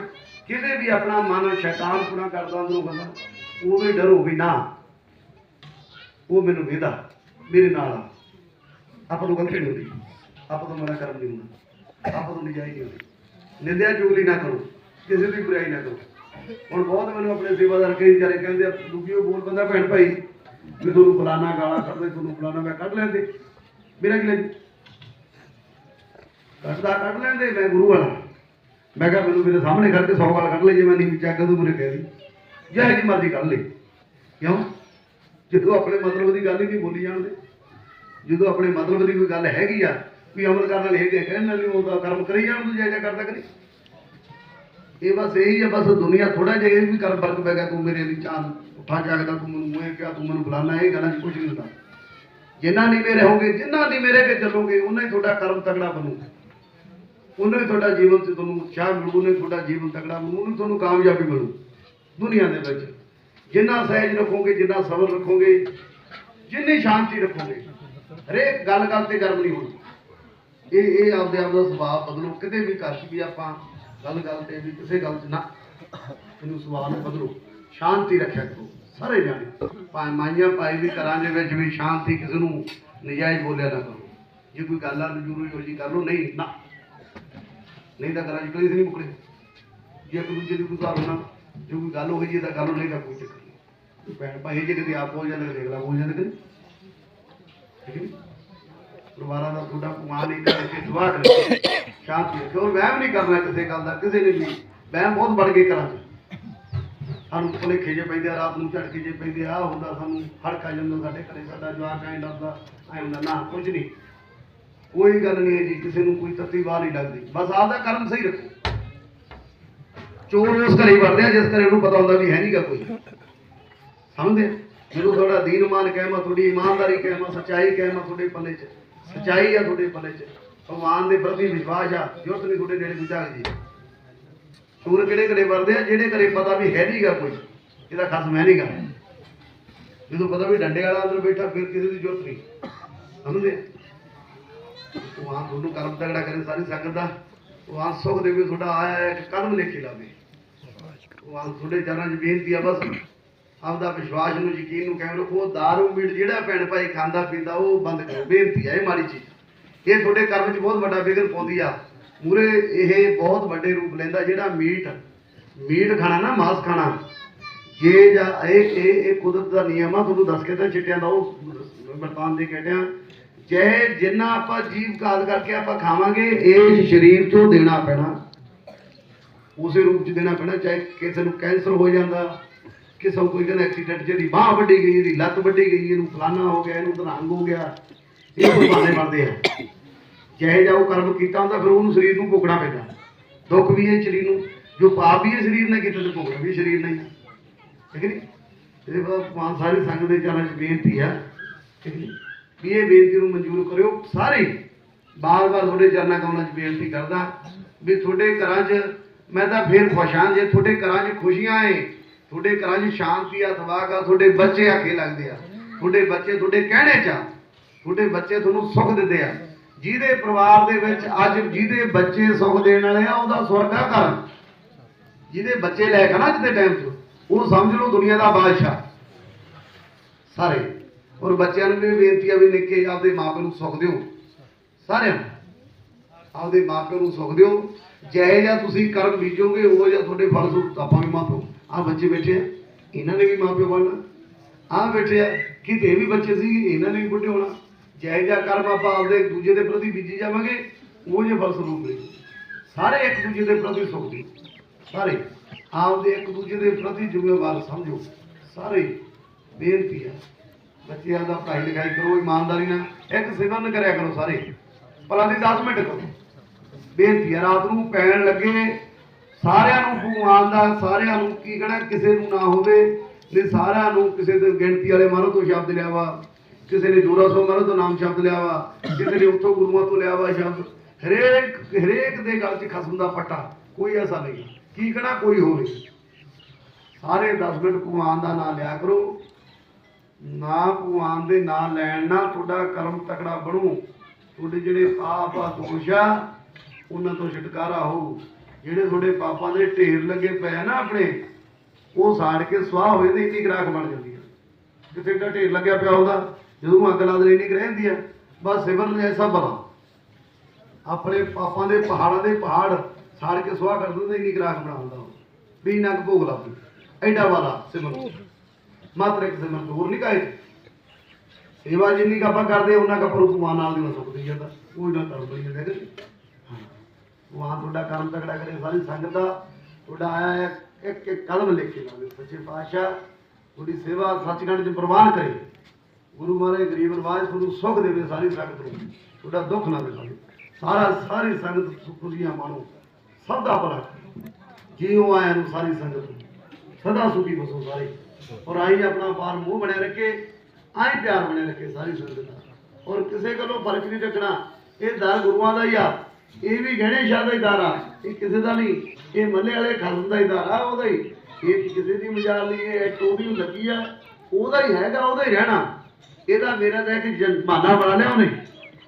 ਕਿਤੇ ਵੀ ਆਪਣਾ ਮਨ ਸ਼ੈਤਾਨ ਪੂਰਾ ਕਰਦਾ ਅੰਦਰੋਂ ਬੰਦਾ, ਉਹ ਵੀ ਡਰੋ ਵੀ ਨਾ। ਉਹ ਮੈਨੂੰ ਵੇਦਾ, ਮੇਰੇ ਨਾਲ ਆ। ਆਪਾਂ ਨੂੰ ਗਲਤੀ ਨਹੀਂ। ਹੁੰਦੀ ਆਪਾਂ ਤੋਂ ਮਨਾ ਕਰਮ ਨਹੀਂ। ਹੁੰਦਾ ਆਪਾਂ ਤੋਂ ਨਜਾਇਜ਼ ਨਹੀਂ। ਹੁੰਦੀ ਨਿੰਦਿਆ ਚੁਗਲੀ ਨਾ ਕਰੋ। ਕਿਸੇ ਦੀ ਬੁਰਾਈ ਨਾ ਕਰੋ। ਹੁਣ ਬਹੁਤ ਮੈਨੂੰ ਆਪਣੇ ਸੇਵਾਦਾਰ ਕਈ ਜਾਰੇ ਕਹਿੰਦੇ ਦੂਜੀ ਉਹ ਬੋਲ ਬੰਦਾ, ਭੈਣ ਭਾਈ ਵੀ ਤੁਹਾਨੂੰ ਫਲਾਣਾ ਗਾਲਾਂ ਕੱਢਦੇ, ਤੁਹਾਨੂੰ ਫਲਾਣਾ ਮੈਂ ਕੱਢ ਲੈਂਦੇ। ਮੇਰਾ ਕੀ ਲੈ ਕੱਢਦਾ, ਕੱਢ ਲੈਂਦੇ, ਮੈਂ ਗੁਰੂ ਵਾਲਾ। ਮੈਂ ਕਿਹਾ, ਮੈਨੂੰ ਮੇਰੇ ਸਾਹਮਣੇ ਕਰਕੇ 100 ਗੱਲ ਕੱਢ ਲਈ ਜੇ ਮੈਂ ਨਹੀਂ ਚੱਕ ਕਦੋਂ ਮੇਰੇ ਕਹਿ ਦੀ। ਜਾਂ ਜੀ ਮਰਜ਼ੀ ਕੱਢ ਲਈ ਕਿਉਂ? ਜਦੋਂ ਆਪਣੇ ਮਤਲਬ ਦੀ ਗੱਲ ਹੀ ਨਹੀਂ ਬੋਲੀ ਜਾਂਦੇ ਜਦੋਂ ਆਪਣੇ ਮਤਲਬ ਦੀ ਕੋਈ ਗੱਲ ਹੈਗੀ ਆ, ਵੀ ਅਮਲ ਕਰਨ ਵਾਲੇ ਹੈਗੇ ਕਹਿਣ ਨਾਲ ਨਹੀਂ ਉਹਦਾ ਕਰਮ ਕਰੀ ਜਾਣ ਤੂੰ ਜਾਇਜਾ ਕਰਦਾ ਕਰੀ। ਇਹ ਬਸ ਇਹੀ ਆ, ਬਸ ਦੁਨੀਆ ਥੋੜਾ ਜਿਹਾ ਇਹ ਵੀ ਕਰਮ ਫ਼ਰਕ ਪੈ ਗਿਆ, ਤੂੰ ਮੇਰੇ ਵਿੱਚ ਚਾਂਦ ਉੱਠਾ ਜਾਗਦਾ, ਤੂੰ ਮੈਨੂੰ ਮੈਂ ਕਿਹਾ, ਤੂੰ ਮੈਨੂੰ ਬੁਲਾਣਾ ਇਹ ਗੱਲਾਂ 'ਚ ਕੁਝ ਨਹੀਂ ਹੁੰਦਾ। ਜਿੰਨਾ ਨਹੀਂ ਮੇਰੇ ਹੋਗੇ ਜਿੰਨਾ ਨਹੀਂ ਮੇਰੇ ਕੇ ਚੱਲੋਗੇ ਉਹਨਾਂ ਹੀ ਤੁਹਾਡਾ ਕਰਮ ਤਗੜਾ ਬਣੂ ਉਹਨਾਂ ਹੀ ਤੁਹਾਡਾ ਜੀਵਨ 'ਚ ਤੁਹਾਨੂੰ ਉਤਸ਼ਾਹ ਮਿਲੂ ਉਹਨੇ ਤੁਹਾਡਾ ਜੀਵਨ ਤਗੜਾ ਬਣੂ ਉਹਨੂੰ ਤੁਹਾਨੂੰ ਕਾਮਯਾਬੀ ਮਿਲੂ, ਦੁਨੀਆ ਦੇ ਵਿੱਚ। ਜਿੰਨਾ ਸਹਿਜ ਰੱਖੋਗੇ, ਜਿੰਨਾ ਸਬਰ ਰੱਖੋਗੇ, ਜਿੰਨੀ ਸ਼ਾਂਤੀ ਰੱਖੋਗੇ ਹਰੇਕ ਗੱਲ ਗੱਲ ਤੇ ਗਰਮ ਨਹੀਂ ਹੋਣੀ ਇਹ ਇਹ ਆਪਦੇ ਆਪ ਦਾ ਸੁਭਾਅ ਬਦਲੋ, ਕਿਤੇ ਵੀ ਕਰ ਵੀ ਆਪਾਂ ਗੱਲ ਗੱਲ ਤੇ ਵੀ ਕਿਸੇ ਗੱਲ 'ਚ ਨਾ, ਇਹਨੂੰ ਸੁਭਾਅ ਨੂੰ ਬਦਲੋ, ਸ਼ਾਂਤੀ ਰੱਖਿਆ ਕਰੋ, ਸਾਰੇ ਜਾਣੇ। ਭਾਵੇਂ ਮਾਈਆਂ ਭਾਈ ਵੀ ਘਰਾਂ ਦੇ ਵਿੱਚ ਵੀ ਸ਼ਾਂਤੀ ਕਿਸੇ ਨੂੰ ਨਜਾਇਜ਼ ਬੋਲਿਆ ਨਾ ਕਰੋ। ਜੇ ਕੋਈ ਗੱਲ ਆ ਨਜੂਰੂ ਹੋ ਜੀ ਕਰ ਲਓ, ਨਹੀਂ, ਨਾ। ਨਹੀਂ ਤਾਂ ਘਰਾਂ 'ਚ ਕਲੇਸ਼ ਨਹੀਂ ਮੁਕੜੇ ਜੇ ਇੱਕ ਦੂਜੇ ਦੀ ਕੋਈ ਹਿਸਾਬ ਨਾਲ ਜੇ ਕੋਈ ਗੱਲ ਹੋ ਗਈ ਤਾਂ ਗੱਲ ਨਹੀਂ ਤਾਂ ਕੋਈ ਚੱਕਰ ਨਹੀਂ। ਭੈਣ ਭਾਈ ਜੇ ਕਿਤੇ ਆਪ ਹੋ ਜਾਂਦੇ ਕਦੇ ਅਗਲਾ ਹੋ ਜਾਂਦੇ ਕਦੇ ਪਰਿਵਾਰਾਂ ਦਾ ਤੁਹਾਡਾ ਭਗਵਾਨ ਨਹੀਂ ਕਰਕੇ ਦੁਆ ਕਰੇ ਸ਼ਾਂਤੀ ਰੱਖੋ ਵਹਿਮ ਨਹੀਂ ਕਰਨਾ ਕਿਸੇ ਗੱਲ ਦਾ, ਕਿਸੇ ਨੇ ਵੀ। ਵਹਿਮ ਬਹੁਤ ਵੱਧ ਗਏ ਕਰਾਂ ਸਾਨੂੰ ਭੁਲੇਖੇ ਜੇ ਪੈਂਦੇ ਆ, ਰਾਤ ਨੂੰ ਝਟਕੇ ਜੇ ਪੈਂਦੇ ਆ ਹੁੰਦਾ ਸਾਨੂੰ ਹੜਕਾ ਜਾਂਦਾ ਸਾਡੇ ਘਰੇ, ਸਾਡਾ ਜਵਾਕ ਐਂ ਡਰਦਾ, ਐਂ ਹੁੰਦਾ, ਨਾ ਕੁਝ ਨਹੀਂ। ਕੋਈ ਗੱਲ ਨਹੀਂ ਹੈ ਜੀ, ਕਿਸੇ ਨੂੰ ਕੋਈ ਤੱਤੀ ਵਾਹ ਨਹੀਂ ਲੱਗਦੀ। ਬਸ ਆਪਦਾ ਕਰਮ ਸਹੀ ਰੱਖੋ। ਚੋਰ ਉਸ ਘਰੇ ਹੀ ਵੜਦੇ ਆ, ਜਿਸ ਘਰੇ ਉਹਨੂੰ ਪਤਾ ਹੁੰਦਾ ਵੀ ਹੈ ਨਹੀਂਗਾ ਕੋਈ। ਸਮਝਦੇ ਜਦੋਂ ਤੁਹਾਡਾ ਦੀਨ ਮਾਨ ਕਹਿਮਾ ਤੁਹਾਡੀ ਇਮਾਨਦਾਰੀ ਕਹਿਮਾ ਸੱਚਾਈ ਕਹਿਮਾ ਤੁਹਾਡੇ ਪੱਲੇ 'ਚ। ਸੱਚਾਈ ਆ ਤੁਹਾਡੇ ਪੱਲੇ 'ਚ। ਭਗਵਾਨ ਦੇ ਪ੍ਰਤੀ ਵਿਸ਼ਵਾਸ ਆ, ਜੁਰਤ ਨਹੀਂ ਤੁਹਾਡੇ ਨੇੜੇ ਗੁਜਾਗ ਜੀ ਚੋਰ ਕਿਹੜੇ ਘਰੇ ਵੜਦੇ ਆ, ਜਿਹੜੇ ਘਰੇ ਪਤਾ ਵੀ ਹੈ ਨਹੀਂਗਾ ਕੋਈ। ਇਹਦਾ ਖਸਮ ਹੈ ਨਹੀਂਗਾ ਜਦੋਂ ਪਤਾ ਵੀ ਡੰਡੇ ਵਾਲਾ ਅੰਦਰ ਬੈਠਾ, ਫਿਰ ਕਿਸੇ ਦੀ ਜ਼ਰੂਰਤ ਨਹੀਂ। ਸਮਝਦੇ ਭਗਵਾਨ ਤੁਹਾਨੂੰ ਕਰਮ ਤਗੜਾ ਕਰੇ ਸਾਰੀ ਸੰਗਤ ਦਾ। ਭਗਵਾਨ ਸੁਖ ਦੇਵੇ ਤੁਹਾਡਾ ਆਇਆ ਹੈ ਇੱਕ ਕਦਮ ਲਿਖੀ ਲਾਵੇ। ਭਗਵਾਨ ਤੁਹਾਡੇ ਚਰਨਾਂ 'ਚ ਬੇਨਤੀ ਆ ਬਸ। ਆਪਦਾ ਵਿਸ਼ਵਾਸ ਨੂੰ ਯਕੀਨ ਨੂੰ ਕਾਇਮ ਰੱਖੋ ਦਾਰੂ, ਮੀਟ ਜਿਹੜਾ ਭੈਣ ਭਾਈ ਖਾਂਦਾ ਪੀਂਦਾ, ਉਹ ਬੰਦ ਕਰੋ, ਬੇਨਤੀ ਆ ਇਹ ਮਾੜੀ ਚੀਜ਼। ਇਹ ਤੁਹਾਡੇ ਕਰਮ 'ਚ ਬਹੁਤ ਵੱਡਾ ਵਿਗਨ ਪਾਉਂਦੀ ਆ। ਮੂਰੇ ਇਹ ਬਹੁਤ ਵੱਡੇ ਰੂਪ ਲੈਂਦਾ ਜਿਹੜਾ ਮੀਟ ਮੀਟ ਖਾਣਾ ਨਾ, ਮਾਸ ਖਾਣਾ। ਜੇ ਜਾਂ ਇਹ ਇਹ ਇਹ ਕੁਦਰਤ ਦਾ ਨਿਯਮ ਆ, ਤੁਹਾਨੂੰ ਦੱਸ ਕੇ ਤਾਂ ਚਿੱਟਿਆਂ ਦਾ ਉਹ ਵਰਤਾਨ ਦੇ ਕਹਿਟਿਆਂ ਜੇ ਜਿੰਨਾ ਆਪਾਂ ਜੀਵ ਕਾਲ ਕਰਕੇ ਆਪਾਂ ਖਾਵਾਂਗੇ, ਇਹ ਸਰੀਰ ਤੋਂ ਦੇਣਾ ਪੈਣਾ। ਉਸੇ ਰੂਪ ਚ ਦੇਣਾ ਪੈਣਾ, ਚਾਹੇ ਕਿਸੇ ਨੂੰ ਕੈਂਸਰ ਹੋ ਜਾਂਦਾ ਕਿ ਸਭ ਕੋਈ ਕਹਿੰਦਾ ਐਕਸੀਡੈਂਟ ਜਿਹਦੀ ਬਾਹ ਵੱਡੀ ਗਈ ਇਹਦੀ ਲੱਤ ਵੱਡੀ ਗਈ, ਇਹਨੂੰ ਫਲਾਨਾ ਹੋ ਗਿਆ, ਇਹਨੂੰ ਦਰੰਗ ਹੋ ਗਿਆ। ਇਹ ਬਹਾਨੇ ਬਣਦੇ ਆ। ਚਾਹੇ ਜਾਓ ਕਰਮ ਕੀਤਾ ਹੁੰਦਾ, ਫਿਰ ਉਹਨੂੰ ਸਰੀਰ ਨੂੰ ਭੋਗਣਾ ਪੈਂਦਾ। ਦੁੱਖ ਵੀ ਇਹ ਸਰੀਰ ਨੂੰ। ਜੋ ਪਾਪ ਵੀ ਹੈ ਸਰੀਰ ਨੇ ਕੀਤਾ, ਤੇ ਭੋਗਣਾ ਵੀ ਸਰੀਰ ਨੇ ਹੀ ਆ। ਠੀਕ ਨਹੀਂ ਇਹਦੇ ਬਾਅਦ ਭਗਵਾਨ ਸਾਰੀ ਸੰਗਤ ਦੇ ਚਰਨਾਂ 'ਚ ਬੇਨਤੀ ਆ। ਠੀਕ ਨੀ? ਵੀ ਇਹ ਬੇਨਤੀ ਨੂੰ ਮਨਜ਼ੂਰ ਕਰਿਓ। ਸਾਰੇ ਬਾਰ-ਬਾਰ ਤੁਹਾਡੇ ਚਰਨਾਂ ਕਮਲਾਂ 'ਚ ਬੇਨਤੀ ਕਰਦਾ ਵੀ ਤੁਹਾਡੇ ਘਰਾਂ 'ਚ ਮੈਂ ਤਾਂ ਫੇਰ ਖੁਸ਼ ਹਾਂ, ਜੇ ਤੁਹਾਡੇ ਘਰਾਂ 'ਚ ਖੁਸ਼ੀਆਂ ਏ ਤੁਹਾਡੇ ਘਰਾਂ 'ਚ ਸ਼ਾਂਤੀ ਆ ਤਵਾਕ ਆ ਤੁਹਾਡੇ ਬੱਚੇ ਆਖੇ ਲੱਗਦੇ ਆ। ਤੁਹਾਡੇ ਬੱਚੇ ਤੁਹਾਡੇ ਕਹਿਣੇ 'ਚ ਆ। ਤੁਹਾਡੇ ਬੱਚੇ ਤੁਹਾਨੂੰ ਸੁੱਖ ਦਿੰਦੇ ਆ। ਜਿਹਦੇ ਪਰਿਵਾਰ ਦੇ ਵਿੱਚ ਅੱਜ ਜਿਹਦੇ ਬੱਚੇ ਸੁੱਖ ਦੇਣ ਵਾਲੇ ਆ, ਉਹਦਾ ਸਵਰਗਾ ਆ ਘਰ। ਜਿਹਦੇ ਬੱਚੇ ਲੈ ਕੇ ਨਾ ਅੱਜ ਦੇ ਟਾਈਮ 'ਚ, ਉਹ ਸਮਝ ਲਓ ਦੁਨੀਆ ਦਾ ਬਾਦਸ਼ਾਹ। ਸਾਰੇ। ਔਰ ਬੱਚਿਆਂ ਨੂੰ ਵੀ ਬੇਨਤੀ ਆ ਵੀ ਨਿੱਕੇ ਆਪਦੇ ਮਾਪੇ ਨੂੰ ਸੁੱਖ ਦਿਓ। ਸਾਰਿਆਂ ਨੂੰ। ਆਪਦੇ ਮਾਪੇ ਨੂੰ ਸੁੱਖ ਦਿਓ। ਜਿਹੇ ਜਾਂ ਤੁਸੀਂ ਕਰਮ ਬੀਜੋਗੇ, ਉਹ ਜਾਂ ਤੁਹਾਡੇ ਫਲ ਸੂਤ ਆਪਾਂ ਵੀ ਮਾਪੋ। ਆ ਬੱਚੇ ਬੈਠੇ ਆ, ਇਹਨਾਂ ਨੇ ਵੀ ਮਾਪੇ ਬਣਨਾ। ਆ ਬੈਠੇ ਆ, ਕਿਤੇ ਇਹ ਵੀ ਬੱਚੇ ਸੀ, ਇਹਨਾਂ ਨੇ ਵੀ ਬੁੱਢੇ ਹੋਣਾ। ਜਿਹੇ ਜਾਂ ਕਰਮ ਆਪਾਂ ਆਪਦੇ ਇੱਕ ਦੂਜੇ ਦੇ ਪ੍ਰਤੀ ਬੀਜੀ ਜਾਵਾਂਗੇ, ਉਹ ਜੇ ਫਲ ਸਰੂਪ ਸਾਰੇ ਇੱਕ ਦੂਜੇ ਦੇ ਪ੍ਰਤੀ ਸੁੱਖ ਸਾਰੇ ਆਪਦੇ ਇੱਕ ਦੂਜੇ ਦੇ ਪ੍ਰਤੀ ਜ਼ਿੰਮੇਵਾਰ ਸਮਝੋ। ਸਾਰੇ ਬੇਨਤੀ ਹੈ ਬੱਚਿਆਂ ਦਾ ਪੜ੍ਹਾਈ ਲਿਖਾਈ ਕਰੋ, ਇਮਾਨਦਾਰੀ ਨਾਲ ਇੱਕ ਸਿਮਰਨ ਕਰਿਆ ਕਰੋ ਸਾਰੇ। ਭਲਾ ਦੀ 10 ਮਿੰਟ ਕਰੋ। ਬੇਨਤੀ ਹੈ ਰਾਤ ਨੂੰ ਪੈਣ ਲੱਗੇ ਸਾਰਿਆਂ ਨੂੰ ਭਗਵਾਨ ਦਾ ਸਾਰਿਆਂ ਨੂੰ ਕੀ ਕਹਣਾ, ਕਿਸੇ ਨੂੰ ਨਾ ਹੋਵੇ ਨੇ ਸਾਰਿਆਂ ਨੂੰ ਕਿਸੇ ਦੇ ਗਿਣਤੀ ਵਾਲੇ ਮਾਰੋ ਤੋਂ ਸ਼ਬਦ ਲਿਆ ਵਾ, ਕਿਸੇ ਨੇ ਜੋਰਾ ਸੋ ਮਾਰੋ ਤੋਂ ਨਾਮ ਸ਼ਬਦ ਲਿਆ ਵਾ, ਕਿਸੇ ਨੇ ਉੱਥੋਂ ਗੁਰੂਆਂ ਤੋਂ ਲਿਆ ਵਾ ਸ਼ਬਦ। ਹਰੇਕ ਹਰੇਕ ਦੇ ਗਲ 'ਚ ਖਸਮ ਦਾ ਪੱਟਾ, ਕੋਈ ਐਸਾ ਨਹੀਂ। ਕੀ ਕਹਣਾ, ਕੋਈ ਹੋਵੇ। ਸਾਰੇ 10 ਮਿੰਟ ਭਗਵਾਨ ਦਾ ਨਾਮ ਲਿਆ ਕਰੋ। ਨਾ ਭਗਵਾਨ ਦੇ ਨਾਮ ਲੈਣ ਨਾਲ ਤੁਹਾਡਾ ਕਰਮ ਤਕੜਾ ਬਣੂ। ਤੁਹਾਡੇ ਜਿਹੜੇ ਪਾਪ ਆ, ਦੋਸ਼ ਆ, ਉਹਨਾਂ ਤੋਂ ਛੁਟਕਾਰਾ ਹੋਊ। ਜਿਹੜੇ ਤੁਹਾਡੇ ਪਾਪਾਂ ਦੇ ਢੇਰ ਲੱਗੇ ਪਏ ਆ ਨਾ ਆਪਣੇ, ਉਹ ਸਾੜ ਕੇ ਸਵਾਹ ਹੋਏ ਤੇ ਇੰਨੀ ਗਰਾਖ ਬਣ ਜਾਂਦੀ ਆ। ਕਿਤੇ ਦਾ ਢੇਰ ਲੱਗਿਆ ਪਿਆ ਉਹਦਾ, ਜਦੋਂ ਅੱਗ ਲਾ ਦੇ ਇੰਨੀ ਕੁ ਰਹਿੰਦੀ ਆ। ਬਸ ਸਿਮਰਨ ਐਸਾ ਬਲਾ ਆਪਣੇ ਪਾਪਾਂ ਦੇ ਪਹਾੜਾਂ ਦੇ ਪਹਾੜ ਸਾੜ ਕੇ ਸਵਾਹ ਕਰ ਦਿੰਦੇ, ਇੰਨੀ ਗਰਾਖ ਬਣਾ ਦਿੰਦਾ ਉਹ। ਵੀ ਨੱਕ ਭੋਗ ਲਾ ਦੂ ਐਡਾ ਵਾਲਾ ਸਿਮਰਨ। ਮਾਤਰ ਇੱਕ ਸਿਮਰਨ, ਹੋਰ ਨਹੀਂ ਕਾਇ ਸੇਵਾ ਜਿੰਨੀ ਕੁ ਆਪਾਂ ਕਰਦੇ, ਉਹਨਾਂ ਕਾ ਪਰ ਉਪਮਾਨ ਨਾਲ ਦੀ ਸੁੱਕ ਦੀ ਜਾਂਦਾ ਕੋਈ ਨਾ ਕਰ ਜਾਂਦਾ ਕਿ ਵਾਹ ਤੁਹਾਡਾ ਕਰਮ ਤਕੜਾ ਕਰੇ, ਸਾਰੀ ਸੰਗਤ ਦਾ ਤੁਹਾਡਾ ਆਇਆ ਇੱਕ ਇੱਕ ਕਲਮ ਲਿਖ ਕੇ ਲਾਵੇ। ਸੱਚੇ ਪਾਤਸ਼ਾਹ, ਤੁਹਾਡੀ ਸੇਵਾ ਸੱਚਖੰਡ ਚ ਪ੍ਰਵਾਨ ਕਰੇ। ਗੁਰੂ ਮਹਾਰਾਜ, ਗਰੀਬ ਨਵਾਜ ਤੁਹਾਨੂੰ ਸੁੱਖ ਦੇਵੇ ਸਾਰੀ ਸੰਗਤ ਨੂੰ। ਤੁਹਾਡਾ ਦੁੱਖ ਨਾ ਦਿਖਾਵੇ ਸਾਰਾ। ਸਾਰੀ ਸੰਗਤ ਸੁੱਖ ਖੁਸ਼ੀਆਂ ਮਾਣੋ। ਸਭ ਦਾ ਭਲਾ ਕਰੇ। ਜਿਉ ਆਇਆ ਨੂੰ ਸਾਰੀ ਸੰਗਤ ਨੂੰ। ਸਦਾ ਸੁਖੀ ਬਸੋ ਸਾਰੇ। ਔਰ ਆਈ ਆਪਣਾ ਪਾਰ ਮੂੰਹ ਬਣਿਆ ਰੱਖੇ, ਆਈ ਪਿਆਰ ਬਣਿਆ ਰੱਖੇ ਸਾਰੀ ਸੰਗਤ ਦਾ। ਔਰ ਕਿਸੇ ਕੋਲੋਂ ਫ਼ਰਕ ਨਹੀਂ ਰੱਖਣਾ। ਇਹ ਦਰ ਗੁਰੂਆਂ ਦਾ ਹੀ ਆ। ਇਹ ਵੀ ਗਹਿਣੇ ਸ਼ਾਹ ਦਾ ਇਦਾਰਾ। ਇਹ ਕਿਸੇ ਦਾ ਨਹੀਂ। ਇਹ ਮੱਲੇ ਵਾਲੇ ਖਸਮ ਦਾ ਇਦਾਰਾ ਉਹਦਾ ਹੀ। ਇਹ ਕਿਸੇ ਦੀ ਮਜਾਲ ਨਹੀਂ। ਇਹ ਟੋਬੀ ਲੱਗੀ ਆ। ਉਹਦਾ ਹੀ ਹੈਗਾ, ਉਹਦਾ ਹੀ ਰਹਿਣਾ। ਇਹਦਾ ਮੇਰਾ ਤਾਂ ਇੱਕ ਜਮਾਨਾ ਬਣਾ ਲਿਆ ਉਹਨੇ।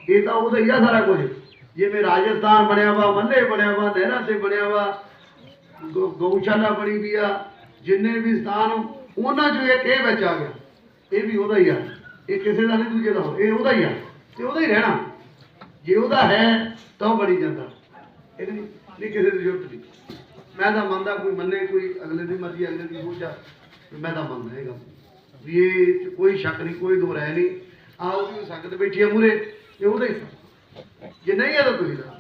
ਇਹ ਤਾਂ ਉਹਦਾ ਹੀ ਆ ਸਾਰਾ ਕੁਝ। ਜਿਵੇਂ ਰਾਜਸਥਾਨ ਬਣਿਆ ਵਾ, ਮੱਲੇ ਬਣਿਆ ਵਾ, ਨਹਿਰਾਂ ਤੇ ਬਣਿਆ ਵਾ ਗਊਸ਼ਾਲਾ ਬਣੀ ਵੀ ਆ, ਜਿੰਨੇ ਵੀ ਸਥਾਨ ਉਹਨਾਂ ਚੋਂ ਇੱਕ ਇਹ ਵਿੱਚ ਆ ਗਿਆ। ਇਹ ਵੀ ਉਹਦਾ ਹੀ ਆ। ਇਹ ਕਿਸੇ ਦਾ ਨਹੀਂ, ਦੂਜੇ ਦਾ ਇਹ ਉਹਦਾ ਹੀ ਆ। ਤੇ ਉਹਦਾ ਹੀ ਰਹਿਣਾ। ਜੇ ਉਹਦਾ ਹੈ, ਤਾਂ ਉਹ ਬਣੀ ਜਾਂਦਾ। ਇਹ ਨਹੀਂ ਕਿਸੇ ਦੀ ਜ਼ਰੂਰਤ ਨਹੀਂ। ਮੈਂ ਤਾਂ ਮੰਨਦਾ ਕੋਈ ਮੰਨੇ ਕੋਈ, ਅਗਲੇ ਦੀ ਮਰਜ਼ੀ, ਅਗਲੇ ਦੀ ਸੋਚ ਮੈਂ ਤਾਂ ਮੰਨਦਾ ਇਹ ਗੱਲ ਵੀ ਇਹ ਕੋਈ ਸ਼ੱਕ ਨਹੀਂ, ਕੋਈ ਦੋ ਰਹਿ ਨਹੀਂ। ਆ ਉਹਦੀ ਸੰਗਤ ਬੈਠੀ ਆ ਮੂਰੇ ਇਹ ਉਹਦਾ ਹੀ ਜੇ ਨਹੀਂ ਹੈ ਤਾਂ ਤੁਸੀਂ ਦਾ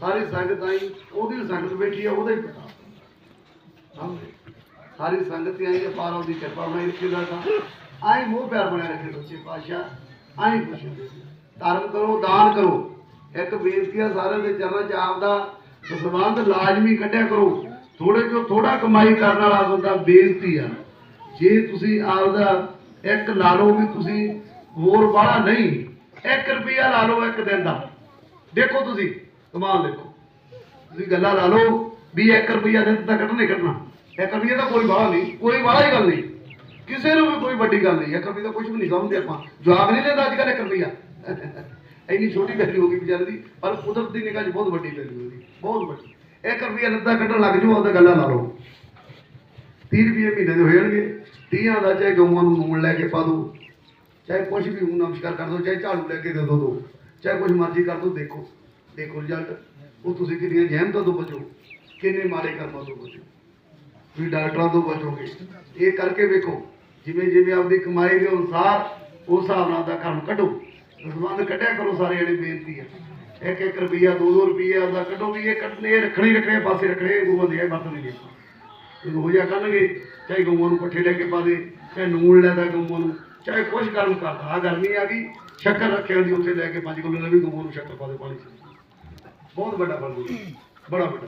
ਸਾਰੀ ਸੰਗਤ ਆਈ, ਉਹਦੀ ਸੰਗਤ ਬੈਠੀ ਆ, ਉਹਦਾ ਹੀ ਪਤਾ। ਸਾਰੀ ਸੰਗਤ ਆਈ ਹੈ ਪਾਰਾਂ ਦੀ ਕਿਰਪਾ ਬਣਾਈ ਰੱਖੀ ਦਾ ਤਾਂ ਆਈ ਮੋਹ ਪਿਆਰ ਬਣਾਇਆ ਰੱਖੇ ਸੱਚੇ ਪਾਤਸ਼ਾਹ। ਆਈ ਖੁਸ਼ ਧਰਮ ਕਰੋ, ਦਾਨ ਕਰੋ। ਇੱਕ ਬੇਨਤੀ ਆ ਸਾਰਿਆਂ ਦੇ ਚਰਨਾਂ 'ਚ ਆਪਦਾ ਸੰਬੰਧ ਲਾਜ਼ਮੀ ਕੱਢਿਆ ਕਰੋ। ਥੋੜੇ ਜੋ ਥੋੜਾ ਕਮਾਈ ਕਰਨ ਵਾਲਾ ਬੰਦਾ ਬੇਨਤੀ ਆ। ਜੇ ਤੁਸੀਂ ਆਪਦਾ ਇੱਕ ਲਾ ਲਓ ਵੀ ਤੁਸੀਂ ਹੋਰ ਬਾਹਲਾ ਨਹੀਂ 1 ਰੁਪਿਆ ਲਾ ਲਓ ਇੱਕ ਦਿਨ ਦਾ। ਦੇਖੋ ਤੁਸੀਂ ਕਮਾਲ ਦੇਖੋ। ਤੁਸੀਂ ਗੱਲਾਂ ਲਾ ਲਓ ਵੀ 1 ਰੁਪਿਆ ਦਿਨ ਤਾਂ ਕੱਢਣਾ ਹੀ ਕੱਢਣਾ। 1 ਰੁਪਿਆ ਦਾ ਕੋਈ ਬਾਹਲਾ ਨਹੀਂ, ਕੋਈ ਬਾਹਲਾ ਹੀ ਗੱਲ ਨਹੀਂ। ਕਿਸੇ ਨੂੰ ਵੀ ਕੋਈ ਵੱਡੀ ਗੱਲ ਨਹੀਂ। 1 ਰੁਪਿਆ ਤਾਂ ਕੁਝ ਵੀ ਨਹੀਂ ਸਮਝਦੇ ਆਪਾਂ। ਜਵਾਬ ਨਹੀਂ ਲੈਂਦਾ ਅੱਜ ਕੱਲ੍ਹ 1 ਰੁਪਿਆ ਇੰਨੀ ਛੋਟੀ ਵੈਲਿਊ ਹੋ ਗਈ ਵਿਚਾਰੇ ਦੀ, ਪਰ ਕੁਦਰਤ ਦੀ ਨਿਗਾਹ 'ਚ ਬਹੁਤ ਵੱਡੀ ਵੈਲਿਊ ਉਹਦੀ ਬਹੁਤ ਵੱਡੀ। ਇੱਕ ਰੁਪਿਆ ਨੱਦਾ ਕੱਢਣ ਲੱਗ ਜਾਓ ਉਹਦਾ ਗੱਲਾਂ ਲਾ ਲਓ। 30 ਰੁਪਏ ਮਹੀਨੇ ਦੇ ਹੋ ਜਾਣਗੇ 30 ਦਾ ਚਾਹੇ ਗਊਆਂ ਨੂੰ ਨੂਣ ਲੈ ਕੇ ਪਾ ਦਿਓ ਚਾਹੇ ਕੁਝ ਵੀ ਹੁਣ ਨਮਸਕਾਰ ਕਰ ਦਿਓ ਚਾਹੇ ਝਾੜੂ ਲੈ ਕੇ ਦੇ ਦਿਓ ਦੋ, ਚਾਹੇ ਕੁਝ ਮਰਜ਼ੀ ਕਰ ਦਿਓ ਦੇਖੋ ਦੇਖੋ ਰਿਜ਼ਲਟ ਉਹ ਤੁਸੀਂ ਕਿੰਨੀਆਂ ਜ਼ਹਿਮਤਾਂ ਤੋਂ ਬਚੋ ਕਿੰਨੇ ਮਾੜੇ ਕਰਮਾਂ ਤੋਂ ਬਚੋ ਤੁਸੀਂ ਡਾਕਟਰਾਂ ਤੋਂ ਬਚੋਗੇ ਇਹ ਕਰਕੇ ਵੇਖੋ ਜਿਵੇਂ ਜਿਵੇਂ ਆਪਦੀ ਕਮਾਈ ਦੇ ਅਨੁਸਾਰ, ਉਸ ਹਿਸਾਬ ਨਾਲ ਦਾ ਕੰਮ ਕੱਢੋ। ਸੰਬੰਧ ਕੱਢਿਆ ਕਰੋ ਸਾਰੇ ਜਿਹੜੇ ਬੇਨਤੀ ਹੈ। ਇੱਕ ਇੱਕ ਰੁਪਈਆ, ਦੋ ਦੋ ਰੁਪਈਆ ਦਾ ਕੱਢੋ ਵੀ ਇਹ ਕੱਢਣੇ, ਰੱਖਣੇ ਰੱਖਣੇ, ਪਾਸੇ ਰੱਖਣੇ ਗੁਰੂਆਂ ਦੀ, ਇਹ ਵਰਤਣਗੇ ਇਹ ਹੋ ਜਾ ਕਰਨਗੇ ਚਾਹੇ ਗਊਆਂ ਨੂੰ ਪੱਠੇ ਲੈ ਕੇ ਪਾ ਦੇ, ਚਾਹੇ ਨੂਣ ਲੈਦਾ ਗਊਆਂ ਨੂੰ, ਚਾਹੇ ਕੁਝ ਕਰਮ ਕਰਦਾ। ਆ ਗਰਮੀ ਆ ਗਈ ਸ਼ੱਕਰ ਰੱਖਿਆ ਦੀ ਉੱਥੇ ਲੈ ਕੇ ਪੰਜ ਕਿਲੋ ਲੈ ਵੀ ਗਊਆਂ ਨੂੰ ਸ਼ੱਕਰ ਪਾ ਦੇ ਪਾਣੀ ਬਹੁਤ ਵੱਡਾ ਫਲ ਬੜਾ ਵੱਡਾ।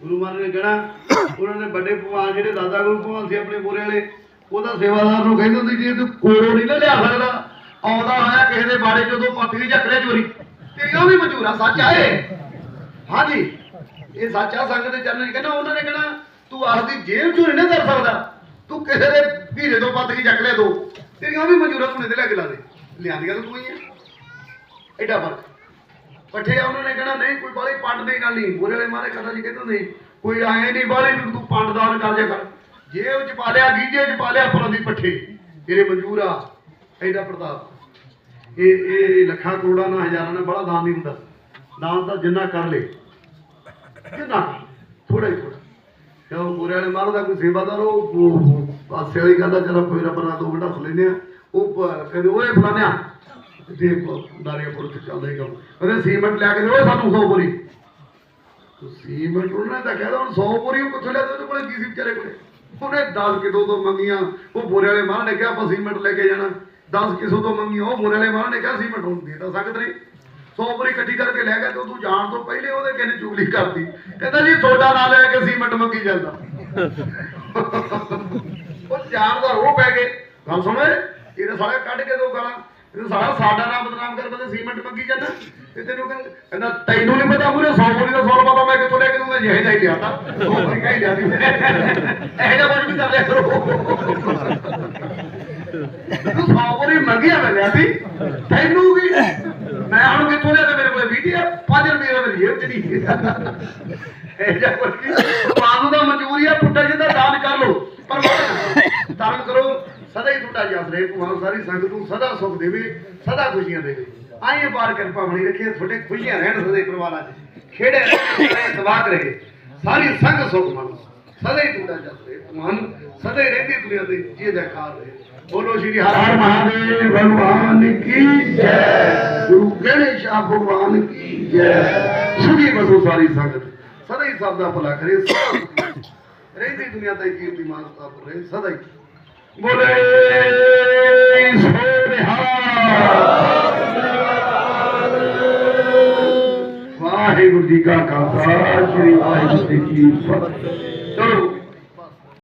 ਗੁਰੂ ਮਹਾਰਾਜ ਨੇ ਕਹਿਣਾ, ਉਹਨਾਂ ਨੇ ਵੱਡੇ ਭਗਵਾਨ, ਜਿਹੜੇ ਦਾਦਾ ਗੁਰੂ ਭਗਵਾਨ ਸੀ ਆਪਣੇ ਮੋਰੇ ਵਾਲੇ, ਉਹਦਾ ਸੇਵਾਦਾਰ ਨੂੰ ਕਹਿੰਦੇ ਹੁੰਦੇ ਜੇ ਤੂੰ ਕੋਲੋਂ ਨਹੀਂ ਨਾ ਲਿਆ ਸਕਦਾ ਆਉਂਦਾ ਹੋਇਆ ਕਿਸੇ ਦੇ ਬਾੜੇ ਚ ਉਦੋਂ ਝੱਕਰੇ ਚੋਰੀ? ਤੇਰੀਆਂ ਵੀ ਮਨਜ਼ੂਰ ਆ, ਸੱਚ ਆ ਇਹ? ਹਾਂਜੀ। ਇਹ ਸੱਚਾ ਸੰਗਤ ਦੇ ਚਰਨਾਂ ਕਹਿੰਦਾ, ਉਹਨਾਂ ਨੇ ਕਹਿਣਾ, ਤੂੰ ਆਪਦੀ ਜੇਬ ਚੋਂ ਨਹੀਂ ਕਰ ਸਕਦਾ। ਤੂੰ ਕਿਸੇ ਦੇ ਵੀਰੇ ਤੋਂ ਪੱਥਰੀ ਚੱਕ ਲੈ ਦੋ। ਤੇਰੀਆਂ ਵੀ ਮਨਜ਼ੂਰ ਆ ਤੂੰ ਇਹਦੇ ਲੈ ਕੇ ਲਾ ਦੇ। ਲਿਆਂਦੀਆਂ ਤਾਂ ਤੂੰ ਹੀ ਆ। ਐਡਾ ਫ਼ਰਕ। ਪੱਠੇ ਆ, ਉਹਨਾਂ ਨੇ ਕਹਿਣਾ, ਨਹੀਂ, ਕੋਈ ਬਾਲੀ ਪੰਡ ਦੇ ਨਾਲ ਨਹੀਂ। ਬੁਰੇ ਵਾਲੇ ਮਾਰੇ ਕਦਾ ਜੀ ਕਹਿੰਦੇ ਨਹੀਂ ਕੋਈ ਆਏ ਨਹੀਂ ਬਾਲੀ ਵੀ ਤੂੰ ਪੰਡ ਦਾਨ ਕਰ ਜਾ ਕਰ। ਜੇਬ ਚ ਪਾ ਲਿਆ, ਗੀਜੇ ਚ ਪਾ ਲਿਆ, ਪਰਾਂ ਦੀ ਪੱਠੇ। ਤੇਰੇ ਮਨਜ਼ੂਰ ਆ। ਐਡਾ ਪ੍ਰਤਾਪ। ਇਹ ਇਹ ਲੱਖਾਂ ਕਰੋੜਾਂ ਨਾਲ ਹਜ਼ਾਰਾਂ ਨਾਲ ਬੜਾ ਦਾਨ ਨਹੀਂ ਹੁੰਦਾ। ਦਾਨ ਤਾਂ ਜਿੰਨਾ ਕਰ ਲੇ ਕਿੰਨਾ ਥੋੜਾ ਹੀ ਥੋੜਾ ਕਿਉਂ ਬੁਰੇ ਵਾਲੇ ਮਾਰੋ ਦਾ ਕੋਈ ਸੇਵਾਦਾਰ, ਉਹ ਪਾਸੇ ਵਾਲੀ ਗੱਲ ਆ, ਚਲੋ ਕੋਈ ਰੱਬ ਨਾਲ ਦੋ ਮਿੰਟ ਹੱਸ ਲੈਨੇ ਆ ਉਹ ਕਹਿੰਦੇ, ਓਏ ਫਲਾਨਿਆ ਤੇ ਨਾਰੀਆਪੁਰ ਚ ਚੱਲਦਾ ਹੀ ਕੰਮ। ਕਹਿੰਦੇ, ਸੀਮੈਂਟ ਲੈ ਕੇ ਦੇ, ਓਏ ਸਾਨੂੰ 100 ਬੋਰੀ ਸੀਮੈਂਟ ਉਹਨਾਂ ਨੇ ਤਾਂ ਕਹਿਦਾ ਹੁਣ 100 ਬੋਰੀ ਉਹ ਕਿੱਥੋਂ ਲਿਆ ਉਹਦੇ ਕੋਲੇ ਕੀ ਸੀ ਵਿਚਾਰੇ ਕੋਲੇ? ਉਹਨੇ 10 ਕਿਲੋ ਤੋਂ ਮੰਗੀਆਂ। ਉਹ ਬੋਰੇ ਵਾਲੇ ਮਾਂ ਨੇ ਕਿਹਾ, ਆਪਾਂ ਸੀਮੈਂਟ ਲੈ ਕੇ ਜਾਣਾ। 10 ਕਿਸੋ ਤੋਂ ਮੰਗੀਆਂ ਉਹ ਬੋਰੇ ਵਾਲੇ ਮਾਂ ਨੇ ਕਿਹਾ ਸੀਮੈਂਟ ਹੁਣ ਦੇ ਤਾਂ ਸਕਦ ਨਹੀਂ। ਸੌ ਇਕੱਠੀ ਕਰਕੇ ਲੈ ਗਿਆ ਤੇ ਤੂੰ ਜਾਣ ਤੋਂ ਪਹਿਲੇ ਉਹਦੇ ਕਿਹਨੇ ਚੁਗਲੀ ਕਰਤੀ। ਕਹਿੰਦਾ ਜੀ, ਤੁਹਾਡਾ ਨਾਂ ਲੈ ਕੇ ਸੀਮੈਂਟ ਮੰਗੀ ਜਾਂਦਾ। ਉਹ ਜਾਣ ਦਾ ਰੋਹ ਪੈ ਗਏ। ਗੱਲ ਸੁਣੇ ਇਹਨੇ ਸਾਲੇ ਕੱਢ ਕੇ ਦੋ ਗਾਲਾਂ। ਇਹ ਸਾਲਾ ਸਾਡਾ ਨਾਮ ਬਦਨਾਮ ਕਰ ਬੰਦੇ ਸੀਮੈਂਟ ਮੰਗੀ ਜਾਂਦਾ। ਤੇ ਤੈਨੂੰ ਕਹਿੰਦਾ ਤੈਨੂੰ ਨਹੀਂ ਪਤਾ ਮੂਰੇ 100 ਬੋਰੀ ਦਾ 100 ਪਤਾ ਮੈਂ ਕਿੱਥੋਂ ਲੈ ਕੇ ਦੂੰਗਾ, ਜਿਹੇ ਦਾ ਹੀ ਲਿਆਤਾ। 100 ਕਹੀ ਲਿਆਦੀ ਇਹ ਜਿਹਾ ਕੁਝ ਵੀ ਕਰ ਲਿਆ ਕਰੋ। ਤੂੰ 100 ਬੋਰੀ ਮੰਗਿਆ ਮੈਂ ਲਿਆਦੀ। ਤੈਨੂੰ ਕੀ? ਮੈਂ ਹੁਣ ਕਿੱਥੋਂ ਲਿਆ ਤੇ ਮੇਰੇ ਕੋਲ ਵੀਡੀਓ 5 ਰੁਪਏ ਦਾ ਜੇਬ ਚ ਨਹੀਂ ਇਹ ਜਿਹਾ ਕੁਝ ਨਹੀਂ। ਦਾ ਮਨਜ਼ੂਰੀ ਆ ਪੁੱਟਾ ਜਿੱਦਾਂ ਦਾਨ ਕਰ ਲਓ। ਪਰ ਦਾਨ ਕਰੋ, ਸਦਾ ਹੀ ਤੁਹਾਡਾ ਯਾਦ ਰਹੇ ਭਗਵਾਨ ਸਾਰੀ ਸੰਗਤ ਨੂੰ ਸਦਾ ਸੁਖ ਦੇਵੇ, ਸਦਾ ਖੁਸ਼ੀਆਂ ਦੇਵੇ। ਆਏ ਬਾਰ ਕਿਰਪਾ ਬਣੀ ਰੱਖੇ ਤੁਹਾਡੇ ਖੁਸ਼ੀਆਂ ਰਹਿਣ ਸਦੇ ਪਰਿਵਾਰਾਂ 'ਚ। ਖੇੜੇ ਰਹਿਣ ਤਬਾਕ ਰਹੇ ਸਾਰੀ ਸੰਗਤ ਸੁਖ ਮਨ। ਸਦਾ ਹੀ ਤੁਹਾਡਾ ਯਾਦ ਰਹੇ ਭਗਵਾਨ ਸਦਾ ਹੀ ਰਹਿੰਦੀ ਦੁਨੀਆ ਤੇ ਜੀ ਜੈਕਾਰ ਰਹੇ। ਬੋਲੋ ਸ਼੍ਰੀ ਹਰਿ ਮਹਾਦੇਵ, ਭਗਵਾਨ ਕੀ ਜੈ? ਗੁਰੂ ਗਣੇਸ਼ ਭਗਵਾਨ ਕੀ ਜੈ? ਸੁਖੀ ਬਸੋ ਸਾਰੀ ਸੰਗਤ, ਸਦਾ ਹੀ ਸਭ ਦਾ ਭਲਾ ਕਰੇ ਰਹਿੰਦੀ ਦੁਨੀਆ ਤੇ ਕੀਰਤੀ ਮਾਨ ਸਤਾਪ ਰਹੇ, ਸਦਾ ਹੀ। ਬੋਲੇ ਸੋਨਿਹਾ ਵਾਹਿਗੁਰੂ ਜੀ ਕਾ ਖਾਲਸਾ, ਸ੍ਰੀ ਵਾਹਿਗੁਰੂ ਜੀ ਕੀ ਫਤਿਹ। ਚਲੋ।